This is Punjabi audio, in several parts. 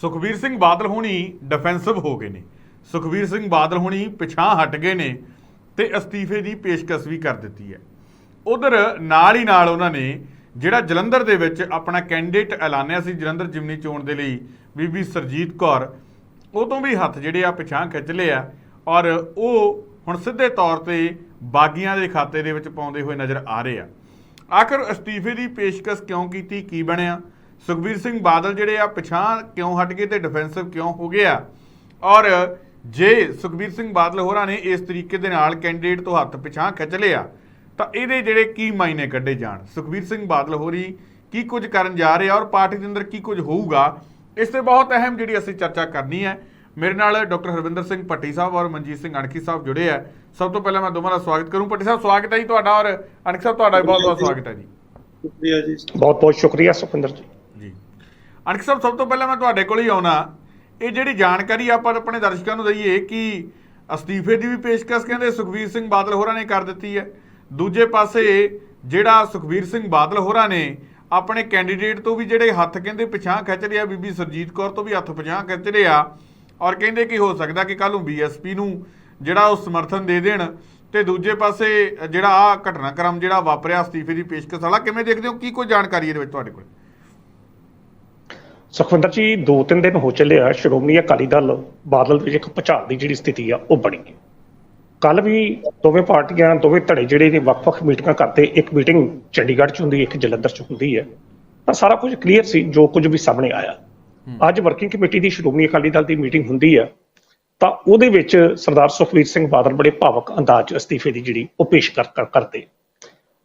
ਸੁਖਬੀਰ ਸਿੰਘ ਬਾਦਲ ਹੋਣੀ ਡਿਫੈਂਸਿਵ ਹੋ ਗਏ ਨੇ। ਸੁਖਬੀਰ ਸਿੰਘ ਬਾਦਲ ਹੋਣੀ ਪਿਛਾਂ ਹਟ ਗਏ ਨੇ ਤੇ ਅਸਤੀਫੇ ਦੀ ਪੇਸ਼ਕਸ਼ ਵੀ ਕਰ ਦਿੱਤੀ ਹੈ। ਉਧਰ ਨਾਲ ਹੀ ਨਾਲ ਉਹਨਾਂ ਨੇ ਜਿਹੜਾ ਜਲੰਧਰ ਦੇ ਵਿੱਚ ਆਪਣਾ ਕੈਂਡੀਡੇਟ ਐਲਾਨਿਆ ਸੀ ਜਲੰਧਰ ਜਿਮਨੀ ਚੋਣ ਦੇ ਲਈ ਬੀਬੀ ਸਰਜੀਤ ਕੌਰ ਉਹ ਤੋਂ ਵੀ ਹੱਥ ਜਿਹੜੇ ਆ ਪਿਛਾਂ ਖਿੱਚ ਲਏ ਆ ਔਰ ਉਹ ਹੁਣ ਸਿੱਧੇ ਤੌਰ ਤੇ ਬਾਗੀਆਂ ਦੇ ਖਾਤੇ ਦੇ ਵਿੱਚ ਪਾਉਂਦੇ ਹੋਏ ਨਜ਼ਰ ਆ ਰਹੇ ਆ। ਆਖਰ ਅਸਤੀਫੇ ਦੀ ਪੇਸ਼ਕਸ਼ ਕਿਉਂ ਕੀਤੀ, ਕੀ ਬਣਿਆ? ਸੁਖਬੀਰ ਸਿੰਘ ਬਾਦਲ ਜਿਹੜੇ ਆ ਪਿਛਾਂ ਕਿਉਂ ਹਟ ਗਏ ਤੇ ਡਿਫੈਂਸਿਵ ਕਿਉਂ ਹੋ ਗਏ ਆ? ਔਰ ਜੇ ਸੁਖਬੀਰ ਸਿੰਘ ਬਾਦਲ ਹੋਰਾਂ ਨੇ ਇਸ ਤਰੀਕੇ ਦੇ ਨਾਲ ਕੈਂਡੀਡੇਟ ਤੋਂ ਹੱਥ ਪਿਛਾਂ ਖਿੱਚ ਲਿਆ ਤਾਂ ਇਹਦੇ ਜਿਹੜੇ ਕੀ ਮਾਇਨੇ ਕੱਢੇ ਜਾਣ? ਸੁਖਬੀਰ ਸਿੰਘ ਬਾਦਲ ਹੋਰੀ ਕੀ ਕੁਝ ਕਰਨ ਜਾ ਰਹੇ ਆ ਔਰ ਪਾਰਟੀ ਦੇ ਅੰਦਰ ਕੀ ਕੁਝ ਹੋਊਗਾ? ਇਸ ਤੇ ਬਹੁਤ ਅਹਿਮ ਜਿਹੜੀ ਅਸੀਂ ਚਰਚਾ ਕਰਨੀ ਹੈ। ਮੇਰੇ ਨਾਲ ਡਾਕਟਰ ਹਰਵਿੰਦਰ ਸਿੰਘ ਭੱਟੀ ਸਾਹਿਬ ਔਰ ਮਨਜੀਤ ਸਿੰਘ ਅਣਖੀ ਸਾਹਿਬ ਜੁੜੇ ਆ। ਸਭ ਤੋਂ ਪਹਿਲਾਂ ਮੈਂ ਦੋਵਾਂ ਦਾ ਸਵਾਗਤ ਕਰੂੰ। ਭੱਟੀ ਸਾਹਿਬ ਸਵਾਗਤ ਹੈ ਜੀ ਤੁਹਾਡਾ ਔਰ ਅਣਖੀ ਸਾਹਿਬ ਤੁਹਾਡਾ ਵੀ ਬਹੁਤ ਬਹੁਤ ਸਵਾਗਤ ਹੈ ਜੀ। ਸ਼ੁਕਰੀਆ ਜੀ। ਬਹੁਤ ਬਹੁਤ ਸ਼ੁਕਰੀਆ ਸੁਖਿੰਦਰ ਜੀ। ਅਣਖ ਸਾਹਿਬ, ਸਭ ਤੋਂ ਪਹਿਲਾਂ ਮੈਂ ਤੁਹਾਡੇ ਕੋਲ ਹੀ ਆਉਣਾ। ਇਹ ਜਿਹੜੀ ਜਾਣਕਾਰੀ ਆਪਾਂ ਆਪਣੇ ਦਰਸ਼ਕਾਂ ਨੂੰ ਦਈਏ ਕਿ ਅਸਤੀਫੇ ਦੀ ਵੀ ਪੇਸ਼ਕਸ਼ ਕਹਿੰਦੇ ਸੁਖਬੀਰ ਸਿੰਘ ਬਾਦਲ ਹੋਰਾਂ ਨੇ ਕਰ ਦਿੱਤੀ ਹੈ। ਦੂਜੇ ਪਾਸੇ ਜਿਹੜਾ ਸੁਖਬੀਰ ਸਿੰਘ ਬਾਦਲ ਹੋਰਾਂ ਨੇ ਆਪਣੇ ਕੈਂਡੀਡੇਟ ਤੋਂ ਵੀ ਜਿਹੜੇ ਹੱਥ ਕਹਿੰਦੇ ਪਿਛਾਂ ਖਿੱਚ ਲਿਆ, ਬੀਬੀ ਸਰਜੀਤ ਕੌਰ ਤੋਂ ਵੀ ਹੱਥ ਪਿਛਾਂ ਖਿੱਚ ਲਿਆ ਔਰ ਕਹਿੰਦੇ ਕਿ ਹੋ ਸਕਦਾ ਕਿ ਕੱਲ ਨੂੰ ਬੀਐਸਪੀ ਨੂੰ ਜਿਹੜਾ ਉਹ ਸਮਰਥਨ ਦੇ ਦੇਣ। ਤੇ ਦੂਜੇ ਪਾਸੇ ਜਿਹੜਾ ਆ ਘਟਨਾਕ੍ਰਮ ਜਿਹੜਾ ਵਾਪਰਿਆ ਅਸਤੀਫੇ ਦੀ ਪੇਸ਼ਕਸ਼ ਵਾਲਾ ਕਿਵੇਂ ਦੇਖਦੇ ਹੋ ਕੀ ਕੋਈ ਜਾਣਕਾਰੀ ਇਹਦੇ ਵਿੱਚ ਤੁਹਾਡੇ ਕੋਲ। ਸੁਖਵਿੰਦਰ ਜੀ ਦੋ ਤਿੰਨ ਦਿਨ ਹੋ ਚੱਲੇ ਆ ਸ਼੍ਰੋਮਣੀ ਅਕਾਲੀ ਦਲ ਬਾਦਲ ਵਿੱਚ ਇੱਕ ਭੁਚਾਲ ਦੀ ਜਿਹੜੀ ਸਥਿਤੀ ਆ ਉਹ ਬਣੀ ਹੈ। ਕੱਲ ਵੀ ਦੋਵੇਂ ਪਾਰਟੀਆਂ ਦੋਵੇਂ ਧੜੇ ਜਿਹੜੇ ਨੇ ਵੱਖ-ਵੱਖ ਮੀਟਿੰਗਾਂ ਕਰਦੇ ਇੱਕ ਮੀਟਿੰਗ ਚੰਡੀਗੜ੍ਹ 'ਚ ਹੁੰਦੀ ਇੱਕ ਜਲੰਧਰ 'ਚ ਹੁੰਦੀ ਹੈ। ਤਾਂ ਸਾਰਾ ਕੁਝ ਕਲੀਅਰ ਸੀ ਜੋ ਕੁਝ ਵੀ ਸਾਹਮਣੇ ਆਇਆ। ਅੱਜ ਵਰਕਿੰਗ ਕਮੇਟੀ ਦੀ ਸ਼੍ਰੋਮਣੀ ਅਕਾਲੀ ਦਲ ਦੀ ਮੀਟਿੰਗ ਹੁੰਦੀ ਹੈ ਤਾਂ ਉਹਦੇ ਵਿੱਚ ਸਰਦਾਰ ਸੁਖਬੀਰ ਸਿੰਘ ਬਾਦਲ ਬੜੇ ਭਾਵਕ ਅੰਦਾਜ਼ ਅਸਤੀਫੇ ਦੀ ਜਿਹੜੀ ਉਹ ਪੇਸ਼ ਕਰ ਕਰ- ਕਰਦੇ।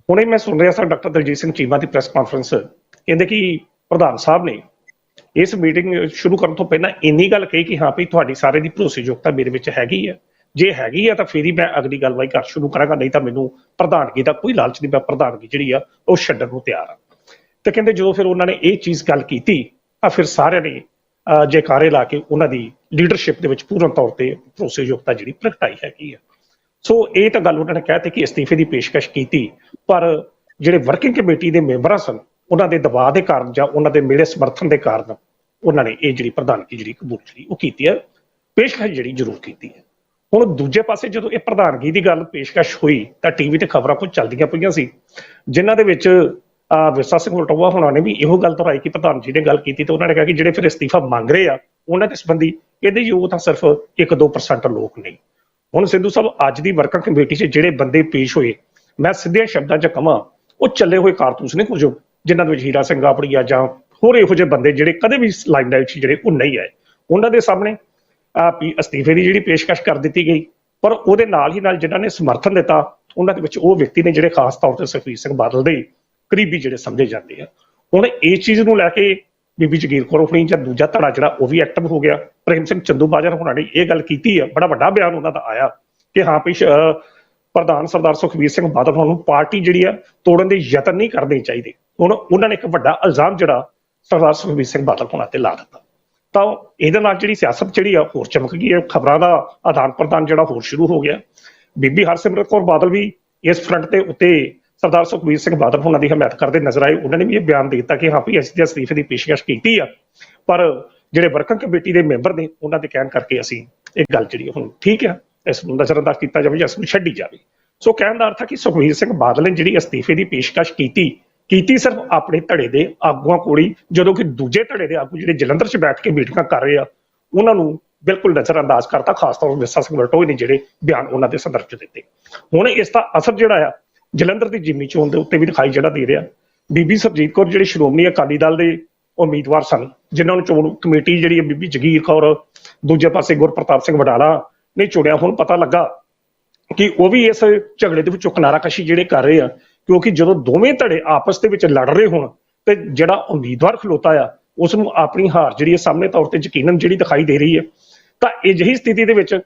ਹੁਣੇ ਮੈਂ ਸੁਣ ਰਿਹਾ ਸਾਂ ਡਾਕਟਰ ਦਲਜੀਤ ਸਿੰਘ ਚੀਮਾ ਦੀ ਪ੍ਰੈਸ ਕਾਨਫਰੰਸ ਕਹਿੰਦੇ ਕਿ ਪ੍ਰਧਾਨ ਸਾਹਿਬ ਨੇ ਇਸ ਮੀਟਿੰਗ ਸ਼ੁਰੂ ਕਰਨ ਤੋਂ ਪਹਿਲਾਂ ਇੰਨੀ ਗੱਲ ਕਹੀ ਕਿ ਹਾਂ ਭਈ ਤੁਹਾਡੀ ਸਾਰੇ ਦੀ ਭਰੋਸੇਯੋਗਤਾ ਮੇਰੇ ਵਿੱਚ ਹੈਗੀ ਹੈ ਜੇ ਹੈਗੀ ਆ ਤਾਂ ਫਿਰ ਹੀ ਮੈਂ ਅਗਲੀ ਗੱਲਬਾਤ ਕਰ ਸ਼ੁਰੂ ਕਰਾਂਗਾ, ਨਹੀਂ ਤਾਂ ਮੈਨੂੰ ਪ੍ਰਧਾਨਗੀ ਦਾ ਕੋਈ ਲਾਲਚ ਨਹੀਂ, ਮੈਂ ਪ੍ਰਧਾਨਗੀ ਜਿਹੜੀ ਆ ਉਹ ਛੱਡਣ ਨੂੰ ਤਿਆਰ ਆ। ਤੇ ਕਹਿੰਦੇ ਜਦੋਂ ਫਿਰ ਉਹਨਾਂ ਨੇ ਇਹ ਚੀਜ਼ ਗੱਲ ਕੀਤੀ, ਤਾਂ ਫਿਰ ਸਾਰਿਆਂ ਨੇ ਜੈਕਾਰੇ ਲਾ ਕੇ ਉਹਨਾਂ ਦੀ ਲੀਡਰਸ਼ਿਪ ਦੇ ਵਿੱਚ ਪੂਰਨ ਤੌਰ ਤੇ ਭਰੋਸੇਯੋਗਤਾ ਜਿਹੜੀ ਪ੍ਰਗਟਾਈ ਹੈਗੀ ਆ। ਸੋ ਇਹ ਤਾਂ ਗੱਲ ਉਹਨਾਂ ਨੇ ਕਹਿ ਕਹਿਤੀ ਕਿ ਅਸਤੀਫੇ ਦੀ ਪੇਸ਼ਕਸ਼ ਕੀਤੀ, ਪਰ ਜਿਹੜੇ ਵਰਕਿੰਗ ਕਮੇਟੀ ਦੇ ਮੈਂਬਰਾਂ ਸਨ ਉਹਨਾਂ ਦੇ ਦਬਾਅ ਦੇ ਕਾਰਨ ਜਾਂ ਉਹਨਾਂ ਦੇ ਮਿਲੇ ਸਮਰਥਨ ਦੇ ਕਾਰਨ ਉਹਨਾਂ ਨੇ ਇਹ ਜਿਹੜੀ ਪ੍ਰਧਾਨਗੀ ਜਿਹੜੀ ਕਬੂਲ ਜਿਹੜੀ ਉਹ ਕੀਤੀ ਹੈ, ਪੇਸ਼ਕਸ਼ ਜਿਹੜੀ ਜ਼ਰੂਰ ਕੀਤੀ ਹੈ। ਹੁਣ ਦੂਜੇ ਪਾਸੇ ਜਦੋਂ ਇਹ ਪ੍ਰਧਾਨਗੀ ਦੀ ਗੱਲ ਪੇਸ਼ਕਸ਼ ਹੋਈ ਤਾਂ ਟੀਵੀ ਤੇ ਖਬਰਾਂ ਕੁਝ ਚੱਲਦੀਆਂ ਪਈਆਂ ਸੀ, ਜਿਨ੍ਹਾਂ ਦੇ ਵਿੱਚ ਵਿਰਸਾ ਸਿੰਘ ਵਲਟੋਆ ਹੋਣਾ ਨੇ ਵੀ ਇਹੋ ਗੱਲ ਦੁਹਰਾਈ ਕਿ ਪ੍ਰਧਾਨ ਜੀ ਨੇ ਗੱਲ ਕੀਤੀ ਤੇ ਉਹਨਾਂ ਨੇ ਕਿਹਾ ਕਿ ਜਿਹੜੇ ਫਿਰ ਅਸਤੀਫਾ ਮੰਗ ਰਹੇ ਆ, ਉਹਨਾਂ ਦੇ ਸੰਬੰਧੀ ਇਹਦੇ ਯੋਗ ਤਾਂ ਸਿਰਫ 1-2% ਲੋਕ ਨਹੀਂ ਹੁਣ ਸਿੱਧੂ ਸਾਹਿਬ, ਅੱਜ ਦੀ ਵਰਕਰ ਕਮੇਟੀ 'ਚ ਜਿਹੜੇ ਬੰਦੇ ਪੇਸ਼ ਹੋਏ, ਮੈਂ ਸਿੱਧੇ ਸ਼ਬਦਾਂ 'ਚ ਕਹਾਂ, ਉਹ ਚੱਲੇ ਹੋਏ ਕਾਰਤੂਸ ਨੇ ਕੁਝ। ਜਿਨ੍ਹਾਂ ਦੇ ਵਿੱਚ ਹੀਰਾ ਸਿੰਘ ਆਪੜੀਆ ਜਾਂ ਹੋਰ ਇਹੋ ਜਿਹੇ ਬੰਦੇ ਜਿਹੜੇ ਕਦੇ ਵੀ ਲਾਈਨ ਦੇ ਵਿੱਚ ਜਿਹੜੇ ਉਹ ਨਹੀਂ ਆਏ। ਉਹਨਾਂ ਦੇ ਸਾਹਮਣੇ ਆ ਅਸਤੀਫੇ ਦੀ ਜਿਹੜੀ ਪੇਸ਼ਕਸ਼ ਕਰ ਦਿੱਤੀ ਗਈ। ਪਰ ਉਹਦੇ ਨਾਲ ਹੀ ਨਾਲ ਜਿਨ੍ਹਾਂ ਨੇ ਸਮਰਥਨ ਦਿੱਤਾ, ਉਹਨਾਂ ਦੇ ਵਿੱਚ ਉਹ ਵਿਅਕਤੀ ਨੇ ਜਿਹੜੇ ਖਾਸ ਤੌਰ ਤੇ ਸੁਖਬੀਰ ਸਿੰਘ ਬਾਦਲ ਦੇ ਕਰੀਬੀ ਜਿਹੜੇ ਸਮਝੇ ਜਾਂਦੇ ਆ। ਹੁਣ ਇਸ ਚੀਜ਼ ਨੂੰ ਲੈ ਕੇ ਬੀਬੀ ਜਗੀਰ ਕੌਰ ਹੋਣੀ ਜਾਂ ਦੂਜਾ ਧੜਾ ਜਿਹੜਾ ਉਹ ਵੀ ਐਕਟਿਵ ਹੋ ਗਿਆ। ਪ੍ਰੇਮ ਸਿੰਘ ਚੰਦੂ ਬਾਜਰ ਹੋਣਾ ਨੇ ਇਹ ਗੱਲ ਕੀਤੀ ਆ। ਬੜਾ ਵੱਡਾ ਬਿਆਨ ਉਹਨਾਂ ਦਾ ਆਇਆ ਕਿ ਹਾਂ ਵੀ ਪ੍ਰਧਾਨ ਸਰਦਾਰ ਸੁਖਬੀਰ ਸਿੰਘ ਬਾਦਲ ਨੂੰ ਪਾਰਟੀ ਜਿਹੜੀ ਆ ਤੋੜਨ ਦੇ ਯਤਨ ਨਹੀਂ ਕਰਨੇ ਚਾਹੀਦੇ। ਹੁਣ ਉਹਨਾਂ ਨੇ ਇੱਕ ਵੱਡਾ ਇਲਜ਼ਾਮ ਜਿਹੜਾ ਸਰਦਾਰ ਸੁਖਬੀਰ ਸਿੰਘ ਬਾਦਲ ਹੋਣਾ ਤੇ ਲਾ ਦਿੱਤਾ। ਤਾਂ ਇਹਦੇ ਨਾਲ ਜਿਹੜੀ ਸਿਆਸਤ ਜਿਹੜੀ ਆ ਹੋਰ ਚਮਕ ਗਈ ਹੈ। ਖਬਰਾਂ ਦਾ ਆਦਾਨ ਪ੍ਰਦਾਨ ਜਿਹੜਾ ਹੋਰ ਸ਼ੁਰੂ ਹੋ ਗਿਆ। ਬੀਬੀ ਹਰਸਿਮਰਤ ਕੌਰ ਬਾਦਲ ਵੀ ਇਸ ਫਰੰਟ ਤੇ ਉੱਤੇ ਸਰਦਾਰ ਸੁਖਬੀਰ ਸਿੰਘ ਬਾਦਲ ਹੋਣਾ ਦੀ ਹਮਾਇਤ ਕਰਦੇ ਨਜ਼ਰ ਆਏ। ਉਹਨਾਂ ਨੇ ਵੀ ਇਹ ਬਿਆਨ ਦੇ ਦਿੱਤਾ ਕਿ ਹਾਂ ਵੀ ਅਸੀਂ ਤੇ ਅਸਤੀਫੇ ਦੀ ਪੇਸ਼ਕਸ਼ ਕੀਤੀ ਆ। ਪਰ ਜਿਹੜੇ ਵਰਕਿੰਗ ਕਮੇਟੀ ਦੇ ਮੈਂਬਰ ਨੇ, ਉਹਨਾਂ ਦੇ ਕਹਿਣ ਕਰਕੇ ਅਸੀਂ ਇਹ ਗੱਲ ਜਿਹੜੀ ਹੁਣ ਠੀਕ ਆ। ਇਸ ਨੂੰ ਨਜ਼ਰਅੰਦਾਜ਼ ਕੀਤਾ ਜਾਵੇ ਜਾਂ ਇਸ ਨੂੰ ਛੱਡੀ ਜਾਵੇ। ਸੋ ਕਹਿਣ ਦਾ ਅਰਥ ਹੈ ਕਿ ਸੁਖਬੀਰ ਸਿੰਘ ਬਾਦਲ ਨੇ ਜਿਹੜੀ ਅਸਤੀਫੇ ਦੀ ਪੇਸ਼ਕਸ਼ ਕੀਤੀ ਕੀਤੀ ਸਿਰਫ ਆਪਣੇ ਧੜੇ ਦੇ ਆਗੂਆਂ ਕੋਲੀ ਜਦੋਂ ਕਿ ਦੂਜੇ ਧੜੇ ਦੇ ਆਗੂ ਜਿਹੜੇ ਜਲੰਧਰ 'ਚ ਬੈਠ ਕੇ ਮੀਟਿੰਗਾਂ ਕਰ ਰਹੇ ਆ, ਉਹਨਾਂ ਨੂੰ ਬਿਲਕੁਲ ਨਜ਼ਰਅੰਦਾਜ਼ ਕਰਤਾ, ਖਾਸ ਤੌਰ ਤੇ ਵਿਰਸਾ ਸਿੰਘ ਵਲਟੋਏ ਨੇ ਜਿਹੜੇ ਬਿਆਨ ਉਹਨਾਂ ਦੇ ਸੰਦਰਭ 'ਚ ਦਿੱਤੇ। ਹੁਣ ਇਸ ਦਾ ਅਸਰ ਜਿਹੜਾ ਆ, ਜਲੰਧਰ ਦੀ ਜਿਮਨੀ ਚੋਣ ਦੇ ਉੱਤੇ ਵੀ ਦਿਖਾਈ ਜਿਹੜਾ ਦੇ ਰਿਹਾ। ਬੀਬੀ ਸਰਜੀਤ ਕੌਰ, ਜਿਹੜੇ ਸ਼੍ਰੋਮਣੀ ਅਕਾਲੀ ਦਲ ਦੇ ਉਮੀਦਵਾਰ ਸਨ, ਜਿਨ੍ਹਾਂ ਨੂੰ ਚੋਣ ਕਮੇਟੀ ਜਿਹੜੀ ਹੈ ਬੀਬੀ ਜਗੀਰ ਕੌਰ, ਦੂਜੇ ਪਾਸੇ ਗੁਰਪ੍ਰਤਾਪ ਸਿੰਘ ਵਡਾਲਾ ਨੇ ਚੁਣਿਆ, ਹੁਣ ਪਤਾ ਲੱਗਾ ਕਿ ਉਹ ਵੀ ਇਸ ਝਗੜੇ ਦੇ ਵਿੱਚੋਂ ਕਿਨਾਰਾਕਸ਼ੀ ਜਿਹੜੇ ਕਰ ਰਹੇ ਆ ਕਿਉਂਕਿ ਜਦੋਂ ਦੋਵੇਂ ਧੜੇ ਆਪਸ ਦੇ ਵਿੱਚ ਲੜ ਰਹੇ ਹੋਣ ਤੇ ਜਿਹੜਾ ਉਮੀਦਵਾਰ ਖਲੋਤਾ ਆ, ਉਸ ਨੂੰ ਆਪਣੀ ਹਾਰ ਜਿਹੜੀ ਹੈ ਸਾਹਮਣੇ ਤੌਰ ਤੇ ਯਕੀਨਨ ਜਿਹੜੀ ਦਿਖਾਈ ਦੇ ਰਹੀ ਹੈ ਤਾਂ ਅਜਿਹੀ ਸਥਿਤੀ ਦੇ ਵਿੱਚ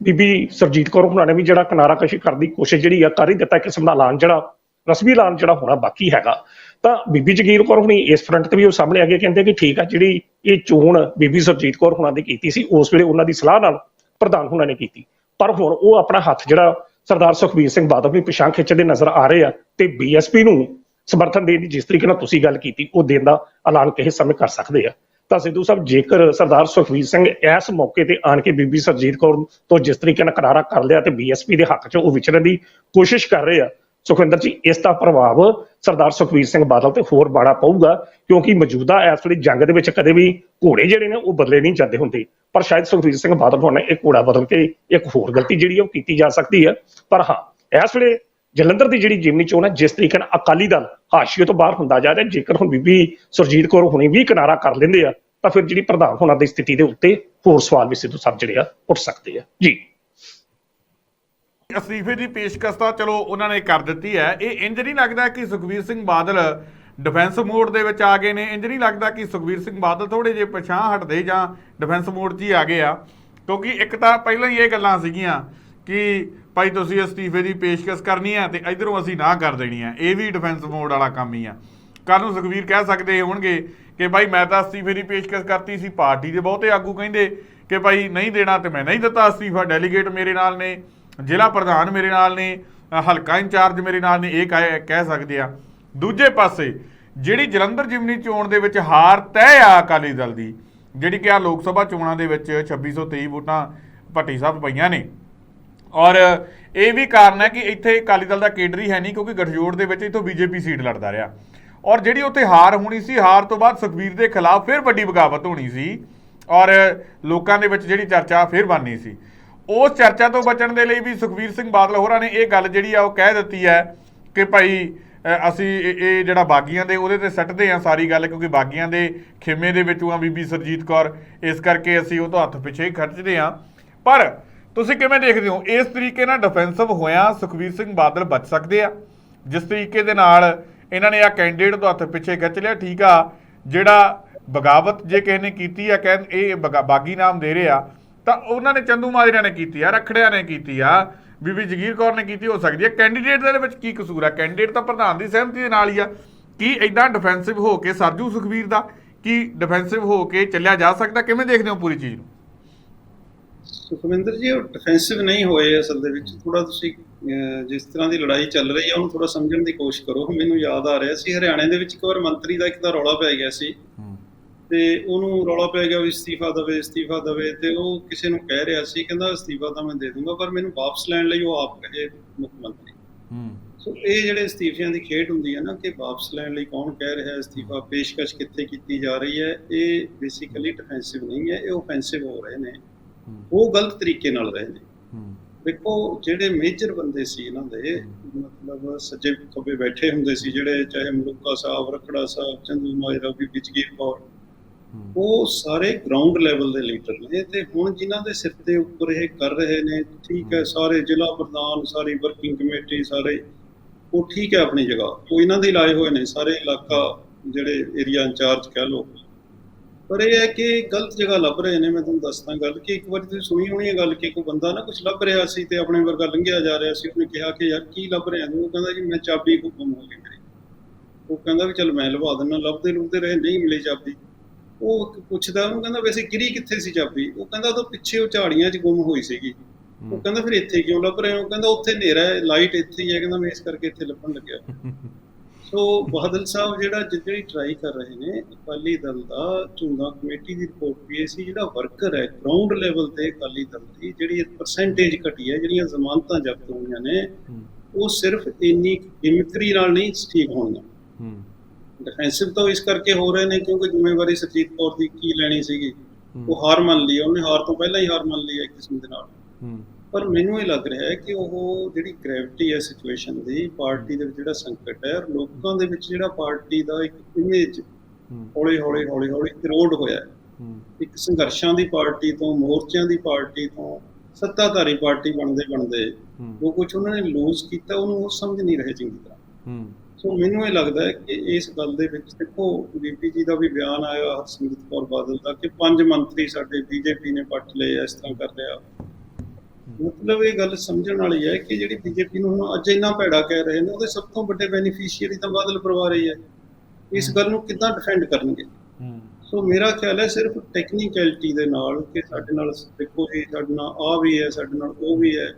ਬੀਬੀ ਸਰਜੀਤ ਕੌਰ ਹੁਣਾਂ ਨੇ ਵੀ ਜਿਹੜਾ ਕਿਨਾਰਾਕਸ਼ੀ ਕਰਨ ਦੀ ਕੋਸ਼ਿਸ਼ ਜਿਹੜੀ ਆ, ਕਰ ਹੀ ਦਿੱਤਾ, ਕਿਸਮ ਦਾ ਐਲਾਨ ਜਿਹੜਾ, ਰਸਮੀ ਐਲਾਨ ਜਿਹੜਾ ਹੋਣਾ ਬਾਕੀ ਹੈਗਾ। ਤਾਂ ਬੀਬੀ ਜਗੀਰ ਕੌਰ ਹੁਣੀ ਇਸ ਫਰੰਟ ਤੇ ਵੀ ਉਹ ਸਾਹਮਣੇ ਆ ਕੇ ਕਹਿੰਦੇ ਕਿ ਠੀਕ ਆ, ਜਿਹੜੀ ਇਹ ਚੋਣ ਬੀਬੀ ਸਰਜੀਤ ਕੌਰ ਹੁਣਾਂ ਦੀ ਕੀਤੀ ਸੀ, ਉਸ ਵੇਲੇ ਉਹਨਾਂ ਦੀ ਸਲਾਹ ਨਾਲ ਪ੍ਰਧਾਨ ਹੁਣਾਂ ਨੇ ਕੀਤੀ। ਪਰ ਹੁਣ ਉਹ ਆਪਣਾ ਹੱਥ ਜਿਹੜਾ ਸਰਦਾਰ ਸੁਖਬੀਰ ਸਿੰਘ ਬਾਦਲ ਵੀ ਪਿਛਾਂ ਖਿੱਚਦੇ ਨਜ਼ਰ ਆ ਰਹੇ ਆ ਤੇ ਬੀਐਸਪੀ ਨੂੰ ਸਮਰਥਨ ਦੇਣ ਦੀ ਜਿਸ ਤਰੀਕੇ ਨਾਲ ਤੁਸੀਂ ਗੱਲ ਕੀਤੀ, ਉਹ ਦੇਣ ਦਾ ਐਲਾਨ ਕਿਸੇ ਸਮੇਂ ਕਰ ਸਕਦੇ ਆ। ਤਾਂ ਸਿੱਧੂ ਸਾਹਿਬ, ਜੇਕਰ ਸਰਦਾਰ ਸੁਖਵੀਰ ਸਿੰਘ ਇਸ ਮੌਕੇ ਤੇ ਆਣ ਕੇ ਬੀਬੀ ਸਰਜੀਤ ਕੌਰ ਤੋਂ ਜਿਸ ਤਰੀਕੇ ਨਾਲ ਕਰਾਰਾ ਕਰ ਲਿਆ ਤੇ ਬੀਐਸਪੀ ਦੇ ਹੱਕ 'ਚ ਉਹ ਵਿਚਰਨ ਦੀ ਕੋਸ਼ਿਸ਼ ਕਰ ਰਹੇ ਆ, ਸੁਖਵਿੰਦਰ ਜੀ, ਇਸ ਦਾ ਪ੍ਰਭਾਵ ਸਰਦਾਰ ਸੁਖਵੀਰ ਸਿੰਘ ਬਾਦਲ ਤੇ ਹੋਰ ਬਾੜਾ ਪਊਗਾ ਕਿਉਂਕਿ ਮੌਜੂਦਾ ਇਸ ਵੇਲੇ ਜੰਗ ਦੇ ਵਿੱਚ ਕਦੇ ਵੀ ਘੋੜੇ ਜਿਹੜੇ ਨੇ ਉਹ ਬਦਲੇ ਨਹੀਂ ਜਾਂਦੇ ਹੁੰਦੇ। ਪਰ ਸ਼ਾਇਦ ਸੁਖਵੀਰ ਸਿੰਘ ਬਾਦਲ ਹੋਣਾ ਇਹ ਘੋੜਾ ਬਦਲ ਕੇ ਇੱਕ ਹੋਰ ਗਲਤੀ ਜਿਹੜੀ ਉਹ ਕੀਤੀ ਜਾ ਸਕਦੀ ਹੈ ਪਰ ਹਾਂ, ਇਸ ਵੇਲੇ ਜਲੰਧਰ ਦੀ ਜਿਹੜੀ ਜਿਮਨੀ ਚੋਣ ਹੈ ਜਿਸ ਤਰੀਕੇ ਨਾਲ ਅਕਾਲੀ ਦਲ ਹਾਸ਼ੀਏ ਤੋਂ ਬਾਹਰ ਹੁੰਦਾ ਜਾ ਰਿਹਾ, ਜੇਕਰ ਹੁਣ ਬੀਬੀ ਸੁਰਜੀਤ ਕੌਰ ਹੁਣੇ ਵੀ ਕਿਨਾਰਾ ਕਰ ਲੈਂਦੇ ਆ, ਤਾਂ ਫਿਰ ਜਿਹੜੀ ਪ੍ਰਧਾਨ ਹੋਣਾ ਦੀ ਸਥਿਤੀ ਦੇ ਉੱਤੇ ਹੋਰ ਸਵਾਲ ਵੀ ਸਿੱਧੂ ਸਾਹਿਬ ਜਿਹੜੇ ਆ ਉੱਠ ਸਕਦੇ ਆ। ਜੀ। ਅਸਤੀਫੇ ਦੀ ਪੇਸ਼ਕਸ਼ ਤਾਂ ਚਲੋ ਉਹਨਾਂ ਨੇ ਕਰ ਦਿੱਤੀ ਹੈ। ਇਹ ਇੰਜ ਨਹੀਂ ਲੱਗਦਾ ਕਿ ਸੁਖਵੀਰ ਸਿੰਘ ਬਾਦਲ ਡਿਫੈਂਸ ਮੋਡ ਦੇ ਵਿੱਚ ਆ ਗਏ ਨੇ। ਇੰਜ ਨਹੀਂ ਲੱਗਦਾ ਕਿ ਸੁਖਵੀਰ ਸਿੰਘ ਬਾਦਲ ਥੋੜੇ ਜਿਹੇ ਪਛਾਂ ਹਟਦੇ ਜਾਂ ਡਿਫੈਂਸ ਮੋਡ 'ਚ ਹੀ ਆ ਗਏ ਆ। ਕਿਉਂਕਿ ਇੱਕ ਤਾਂ ਪਹਿਲਾਂ ਹੀ ਇਹ ਗੱਲਾਂ ਸੀਗੀਆਂ ਕਿ ਭਾਈ ਤੁਸੀਂ ਅਸਤੀਫੇ ਦੀ ਪੇਸ਼ਕਸ਼ ਕਰਨੀ ਹੈ ਤੇ ਇਧਰੋਂ ਅਸੀਂ ਨਾ ਕਰ ਦੇਣੀ ਹੈ ਇਹ ਵੀ ਡਿਫੈਂਸ ਮੋਡ ਵਾਲਾ ਕੰਮ ਹੀ ਆ। ਕੱਲ ਨੂੰ ਸੁਖਵੀਰ ਕਹਿ ਸਕਦੇ ਹੋਣਗੇ ਕਿ ਭਾਈ ਮੈਂ ਤਾਂ ਅਸਤੀਫੇ ਦੀ ਪੇਸ਼ਕਸ਼ ਕਰਤੀ ਸੀ, ਪਾਰਟੀ ਦੇ ਬਹੁਤੇ ਆਗੂ ਕਹਿੰਦੇ ਕਿ ਭਾਈ ਨਹੀਂ ਦੇਣਾ ਤੇ ਮੈਂ ਨਹੀਂ ਦਿੱਤਾ ਅਸਤੀਫਾ ਡੈਲੀਗੇਟ ਮੇਰੇ ਨਾਲ ਨੇ, ਜ਼ਿਲ੍ਹਾ ਪ੍ਰਧਾਨ ਮੇਰੇ ਨਾਲ ਨੇ ਹਲਕਾ ਇੰਚਾਰਜ ਮੇਰੇ ਨਾਲ ਨੇ, ਇਹ ਕਹਿ ਕਹਿ ਸਕਦੇ ਆ। ਦੂਜੇ ਪਾਸੇ ਜਿਹੜੀ ਜਲੰਧਰ ਜਿਮਨੀ ਚੋਣ ਦੇ ਵਿੱਚ ਹਾਰ ਤੈਅ ਆ ਅਕਾਲੀ ਦਲ ਦੀ, ਜਿਹੜੀ ਕਿ ਆ ਲੋਕ ਸਭਾ ਚੋਣਾਂ ਦੇ ਵਿੱਚ 2623 ਵੋਟਾਂ ਭੱਟੀ ਸਾਹਿਬ ਪਈਆਂ ਨੇ। ਔਰ ਇਹ ਵੀ ਕਾਰਨ ਹੈ ਕਿ ਇੱਥੇ ਅਕਾਲੀ ਦਲ ਦਾ ਕੇਡਰ ਹੀ ਹੈ ਨਹੀਂ, ਕਿਉਂਕਿ ਗਠਜੋੜ ਦੇ ਵਿੱਚ ਇੱਥੋਂ ਬੀਜੇਪੀ ਸੀਟ ਲੜਦਾ ਰਿਹਾ। ਔਰ ਜਿਹੜੀ ਉੱਥੇ ਹਾਰ ਹੋਣੀ ਸੀ, ਹਾਰ ਤੋਂ ਬਾਅਦ ਸੁਖਬੀਰ ਦੇ ਖਿਲਾਫ ਫਿਰ ਵੱਡੀ ਬਗਾਵਤ ਹੋਣੀ ਸੀ ਔਰ ਲੋਕਾਂ ਦੇ ਵਿੱਚ ਜਿਹੜੀ ਚਰਚਾ ਫਿਰ ਬਣਨੀ ਸੀ। ਉਸ ਚਰਚਾ ਤੋਂ ਬਚਣ ਦੇ ਲਈ ਵੀ ਸੁਖਬੀਰ ਸਿੰਘ ਬਾਦਲ ਹੋਰਾਂ ਨੇ ਇਹ ਗੱਲ ਜਿਹੜੀ ਆ ਉਹ ਕਹਿ ਦਿੱਤੀ ਹੈ ਕਿ ਭਾਈ ਅਸੀਂ ਇਹ ਜਿਹੜਾ ਬਾਗੀਆਂ ਦੇ ਉਹਦੇ ਤੇ ਸੱਟਦੇ ਆ ਸਾਰੀ ਗੱਲ, ਕਿਉਂਕਿ ਬਾਗੀਆਂ ਦੇ ਖੇਮੇ ਦੇ ਵਿੱਚੋਂ ਆ ਬੀਬੀ ਸਰਜੀਤ ਕੌਰ, ਇਸ ਕਰਕੇ ਅਸੀਂ ਉਹ ਤੋਂ ਹੱਥ ਪਿੱਛੇ ਹੀ ਖਰਚਦੇ ਆ ਪਰ ਤੁਸੀਂ ਕਿਵੇਂ ਦੇਖਦੇ ਹੋ? ਇਸ ਤਰੀਕੇ ਨਾਲ ਡਿਫੈਂਸਿਵ ਹੋਇਆ ਸੁਖਬੀਰ ਸਿੰਘ ਬਾਦਲ ਬਚ ਸਕਦੇ ਆ। ਜਿਸ ਤਰੀਕੇ ਦੇ ਨਾਲ ਇਹਨਾਂ ਨੇ ਆ ਕੈਂਡੀਡੇਟ ਤੋਂ ਹੱਥ ਪਿੱਛੇ ਖਿੱਚ ਲਿਆ, ਠੀਕ ਆ। ਜਿਹੜਾ ਬਗਾਵਤ ਜੇ ਕਿਸੇ ਨੇ ਕੀਤੀ ਆ ਕਹਿੰ ਇਹ ਬਗਾ- ਬਾਗੀ ਨਾਮ ਦੇ ਰਿਹਾ, ਤਾਂ ਉਹਨਾਂ ਨੇ ਚੰਦੂ ਮਾਜਰਾ ਨੇ ਕੀਤੀ ਆ, ਰਖੜਿਆ ਨੇ ਕੀਤੀ ਆ। ਬੀਬੀ ਜਗੀਰ ਕੌਰ ਨੇ ਕੀਤੀ ਹੋ ਸਕਦੀ ਹੈ। ਕੈਂਡੀਡੇਟ ਦੇ ਵਿੱਚ ਕੀ ਕਸੂਰ ਆ ਕੈਂਡੀਡੇਟ ਤਾਂ ਪ੍ਰਧਾਨ ਦੀ ਸਹਿਮਤੀ ਦੇ ਨਾਲ ਹੀ ਆ। ਕੀ ਇਦਾਂ ਡਿਫੈਂਸਿਵ ਹੋ ਕੇ ਸਰਜੂ ਸੁਖਬੀਰ ਦਾ? ਕੀ ਡਿਫੈਂਸਿਵ ਹੋ ਕੇ ਚੱਲਿਆ ਜਾ ਸਕਦਾ? ਕਿਵੇਂ ਦੇਖਦੇ ਹੋ ਪੂਰੀ ਚੀਜ਼ ਨੂੰ? ਸੁਖਵਿੰਦਰ ਜੀ ਉਹ ਡਿਫੈਂਸਿਵ ਨਹੀਂ ਹੋਏ ਅਸਲ ਦੇ ਵਿੱਚ। ਥੋੜਾ ਤੁਸੀਂ ਜਿਸ ਤਰ੍ਹਾਂ ਦੀ ਲੜਾਈ ਚੱਲ ਰਹੀ ਹੈ ਉਹਨੂੰ ਥੋੜਾ ਸਮਝਣ ਦੀ ਕੋਸ਼ਿਸ਼ ਕਰੋ। ਮੈਨੂੰ ਯਾਦ ਆ ਰਿਹਾ ਸੀ ਹਰਿਆਣੇ ਦੇ ਵਿੱਚ ਇੱਕ ਵਾਰ ਮੰਤਰੀ ਦਾ ਇੱਕ ਤਾਂ ਰੌਲਾ ਪੈ ਗਿਆ ਸੀ। ਤੇ ਉਹਨੂੰ ਰੌਲਾ ਪੈ ਗਿਆ ਵੀ ਅਸਤੀਫਾ ਦਵੇ ਅਸਤੀਫਾ ਦਵੇ ਤੇ ਉਹ ਕਿਸੇ ਨੂੰ ਕਹਿ ਰਿਹਾ ਸੀ ਕਹਿੰਦਾ ਅਸਤੀਫਾ ਤਾਂ ਮੈਂ ਦੇ ਦੂੰਗਾ ਪਰ ਮੈਨੂੰ ਵਾਪਸ ਲੈਣ ਲਈ ਉਹ ਆਪ ਕਹੇ ਮੁੱਖ ਮੰਤਰੀ। ਸੋ ਇਹ ਜਿਹੜੇ ਅਸਤੀਫਿਆਂ ਦੀ ਖੇਡ ਹੁੰਦੀ ਹੈ ਨਾ ਕਿ ਵਾਪਸ ਲੈਣ ਲਈ ਕੌਣ ਕਹਿ ਰਿਹਾ ਹੈ ਅਸਤੀਫਾ ਪੇਸ਼ਕਸ਼ ਕਿੱਥੇ ਕੀਤੀ ਜਾ ਰਹੀ ਹੈ ਇਹ ਬੇਸਿਕਲੀ ਡਿਫੈਂਸਿਵ ਨਹੀਂ ਹੈ ਇਹ ਆਫੈਂਸਿਵ ਹੋ ਰਹੇ ਨੇ। ਉਹ ਗਲਤ ਤਰੀਕੇ ਨਾਲ ਰਹੇ ਨੇ। ਦੇਖੋ ਜਿਹੜੇ ਮੇਜਰ ਬੰਦੇ ਸੀ ਇਹਨਾਂ ਦੇ ਮਤਲਬ ਸੱਜੇ ਖੱਬੇ ਬੈਠੇ ਹੁੰਦੇ ਸੀ ਜਿਹੜੇ ਚਾਹੇ ਮਲੂਕਾ ਸਾਹਿਬ ਰਖੜਾ ਸਾਹਿਬ ਚੰਦੂ ਮਾਜਰਾ ਵੀ ਵਿਜਗੀਰ ਕੌਰ ਉਹ ਸਾਰੇ ਗਰਾਊਂਡ ਲੈਵਲ ਦੇ ਲੀਡਰ ਨੇ ਤੇ ਹੁਣ ਜਿਨ੍ਹਾਂ ਦੇ ਸਿਰ ਤੇ ਉੱਪਰ ਇਹ ਕਰ ਰਹੇ ਨੇ, ਠੀਕ ਹੈ, ਸਾਰੇ ਜ਼ਿਲ੍ਹਾ ਪ੍ਰਧਾਨ, ਸਾਰੀ ਵਰਕਿੰਗ ਕਮੇਟੀ ਸਾਰੇ, ਉਹ ਠੀਕ ਹੈ ਆਪਣੀ ਜਗ੍ਹਾ। ਉਹ ਇਹਨਾਂ ਦੇ ਲਾਏ ਹੋਏ ਨੇ, ਸਾਰੇ ਇਲਾਕਾ ਜਿਹੜੇ ਏਰੀਆ ਇੰਚਾਰਜ ਕਹਿ ਲਓ। ਪਰ ਇਹ ਹੈ ਕਿ ਗਲਤ ਜਗ੍ਹਾ ਲੱਭ ਰਹੇ ਨੇ, ਮੈਂ ਤੁਹਾਨੂੰ ਦੱਸਦਾ ਗੱਲ ਕਿ ਇੱਕ ਵਾਰੀ ਤੁਸੀਂ ਸੁਣੀ ਹੋਣੀ ਹੈ ਗੱਲ ਕਿ ਕੋਈ ਬੰਦਾ ਨਾ ਕੁਝ ਲੱਭ ਰਿਹਾ ਸੀ ਤੇ ਆਪਣੇ ਵਰਗਾ ਲੰਘਿਆ ਜਾ ਰਿਹਾ ਸੀ, ਉਹਨੇ ਕਿਹਾ ਕਿ ਯਾਰ ਕੀ ਲੱਭ ਰਿਹਾ? ਤੂੰ ਉਹ ਕਹਿੰਦਾ ਜੀ, ਮੈਂ ਚਾਬੀ ਗੁੰਮ ਹੋ ਗਈ ਮੇਰੀ। ਉਹ ਕਹਿੰਦਾ ਵੀ ਚਲ ਮੈਂ ਲਵਾ ਦਿੰਦਾ ਲੱਭਦੇ ਲੁਭਦੇ ਰਹੇ, ਨਹੀਂ ਮਿਲੀ ਚਾਬੀ। ਉਹ ਪੁੱਛਦਾ ਉਹਨੂੰ ਕਹਿੰਦਾ ਵੈਸੇ ਗਿਰੀ ਕਿੱਥੇ ਸੀ ਚਾਬੀ? ਉਹ ਕਹਿੰਦਾ ਉਹ ਪਿੱਛੇ ਉਹ ਝਾੜੀਆਂ 'ਚ ਗੁੰਮ ਹੋਈ ਸੀਗੀ। ਉਹ ਕਹਿੰਦਾ ਫਿਰ ਇੱਥੇ ਕਿਉਂ ਲੱਭ ਰਹੇ ਹੋ? ਕਹਿੰਦਾ ਉੱਥੇ ਹਨੇਰਾ ਹੈ ਲਾਈਟ ਇੱਥੇ ਹੀ ਹੈ। ਕਹਿੰਦਾ ਮੈਂ ਇਸ ਕਰਕੇ ਇੱਥੇ ਲੱਭਣ ਲੱਗਿਆ। ਸੋ ਬਾਦਲ ਸਾਹਿਬ ਜਿਹੜਾ ਜਿਹੜੀ ਟਰਾਈ ਕਰ ਰਹੇ ਨੇ ਅਕਾਲੀ ਦਲ ਦਾ ਚੁਣਾਵ ਕਮੇਟੀ ਦੀ ਰਿਪੋਰਟ ਵੀ ਸੀ ਜਿਹੜਾ ਵਰਕਰ ਹੈ ਗਰਾਊਂਡ ਲੈਵਲ ਤੇ ਅਕਾਲੀ ਦਲ ਦੀ ਜਿਹੜੀ ਪਰਸੈਂਟੇਜ ਘਟੀ ਹੈ ਜਿਹੜੀਆਂ ਜ਼ਮਾਨਤਾਂ ਜ਼ਬਤ ਹੋਈਆਂ ਨੇ ਉਹ ਸਿਰਫ ਇੰਨੀ ਗਿਮਿਕਰੀ ਨਾਲ ਨਹੀਂ ਠੀਕ ਹੋਣੀਆਂ ਡਿਫੈਂਸਿਵ ਤਾਂ ਇਸ ਕਰਕੇ ਹੋ ਰਹੇ ਨੇ ਕਿਉਂਕਿ ਜ਼ਿੰਮੇਵਾਰੀ ਸਰਜੀਤ ਕੌਰ ਦੀ ਕੀ ਲੈਣੀ ਸੀਗੀ ਉਹ ਹਾਰ ਮੰਨ ਲਈ ਉਹਨੇ ਹਾਰ ਤੋਂ ਪਹਿਲਾਂ ਹੀ ਹਾਰ ਮੰਨ ਲਈ ਇੱਕ ਕਿਸਮ ਦੇ ਨਾਲ। ਪਰ ਮੈਨੂੰ ਇਹ ਲੱਗ ਰਿਹਾ ਹੈ ਕਿ ਉਹ ਜਿਹੜੀ ਗ੍ਰੈਵਿਟੀ ਹੈ ਸਿਚੁਏਸ਼ਨ ਦੀ ਪਾਰਟੀ ਦੇ ਵਿੱਚ ਜਿਹੜਾ ਸੰਕਟ ਹੈ ਲੋਕਾਂ ਦੇ ਵਿੱਚ ਜਿਹੜਾ ਪਾਰਟੀ ਦਾ ਇੱਕ ਇਮੇਜ ਹੌਲੀ ਹੌਲੀ ਹੌਲੀ ਹੌਲੀ ਇਰੋਡ ਹੋਇਆ ਇੱਕ ਸੰਘਰਸ਼ਾਂ ਦੀ ਪਾਰਟੀ ਤੋਂ ਮੋਰਚਿਆਂ ਦੀ ਪਾਰਟੀ ਤੋਂ ਸੱਤਾਧਾਰੀ ਪਾਰਟੀ ਬਣਦੇ ਬਣਦੇ ਉਹ ਕੁਝ ਉਹਨਾਂ ਨੇ ਲੂਜ਼ ਕੀਤਾ ਉਹਨੂੰ ਉਹ ਸਮਝ ਨਹੀਂ ਰਹੇ ਚੰਗੀ ਤਰ੍ਹਾਂ। ਸੋ ਮੈਨੂੰ ਇਹ ਲੱਗਦਾ ਹੈ ਕਿ ਇਸ ਗੱਲ ਦੇ ਵਿੱਚ ਦੇਖੋ ਬੀਪੀ ਜੀ ਦਾ ਵੀ ਬਿਆਨ ਆਇਆ ਹਰਸਿਮਰਤ ਕੌਰ ਬਾਦਲ ਦਾ ਕਿ ਪੰਜ ਮੰਤਰੀ ਸਾਡੇ ਬੀਜੇਪੀ ਨੇ ਪੱਟ ਲਏ ਇਸ ਤਰ੍ਹਾਂ ਕਰ ਰਿਹਾ ਮਤਲਬ ਇਹ ਗੱਲ ਸਮਝਣ ਵਾਲੀ ਹੈ ਕਿ ਜਿਹੜੀ ਬੀਜੇਪੀ ਨੂੰ ਹੁਣ ਅੱਜ ਇੰਨਾ ਭੈੜਾ ਕਹਿ ਰਹੇ ਨੇ ਉਹਦੇ ਸਭ ਤੋਂ ਵੱਡੇ ਬੈਨੀਫੀਸ਼ੀਅਰੀ ਤਾਂ ਬਾਦਲ ਪਰਿਵਾਰ ਹੀ ਹੈ। ਇਸ ਗੱਲ ਨੂੰ ਕਿੱਦਾਂ ਡਿਫੈਂਡ ਕਰਨਗੇ? ਸੋ ਮੇਰਾ ਖਿਆਲ ਹੈ ਸਿਰਫ ਟੈਕਨੀਕੈਲਿਟੀ ਦੇ ਨਾਲ ਕਿ ਸਾਡੇ ਨਾਲ ਦੇਖੋ ਜੀ ਸਾਡੇ ਨਾਲ ਆ ਵੀ ਹੈ ਸਾਡੇ ਨਾਲ ਉਹ ਵੀ ਹੈ।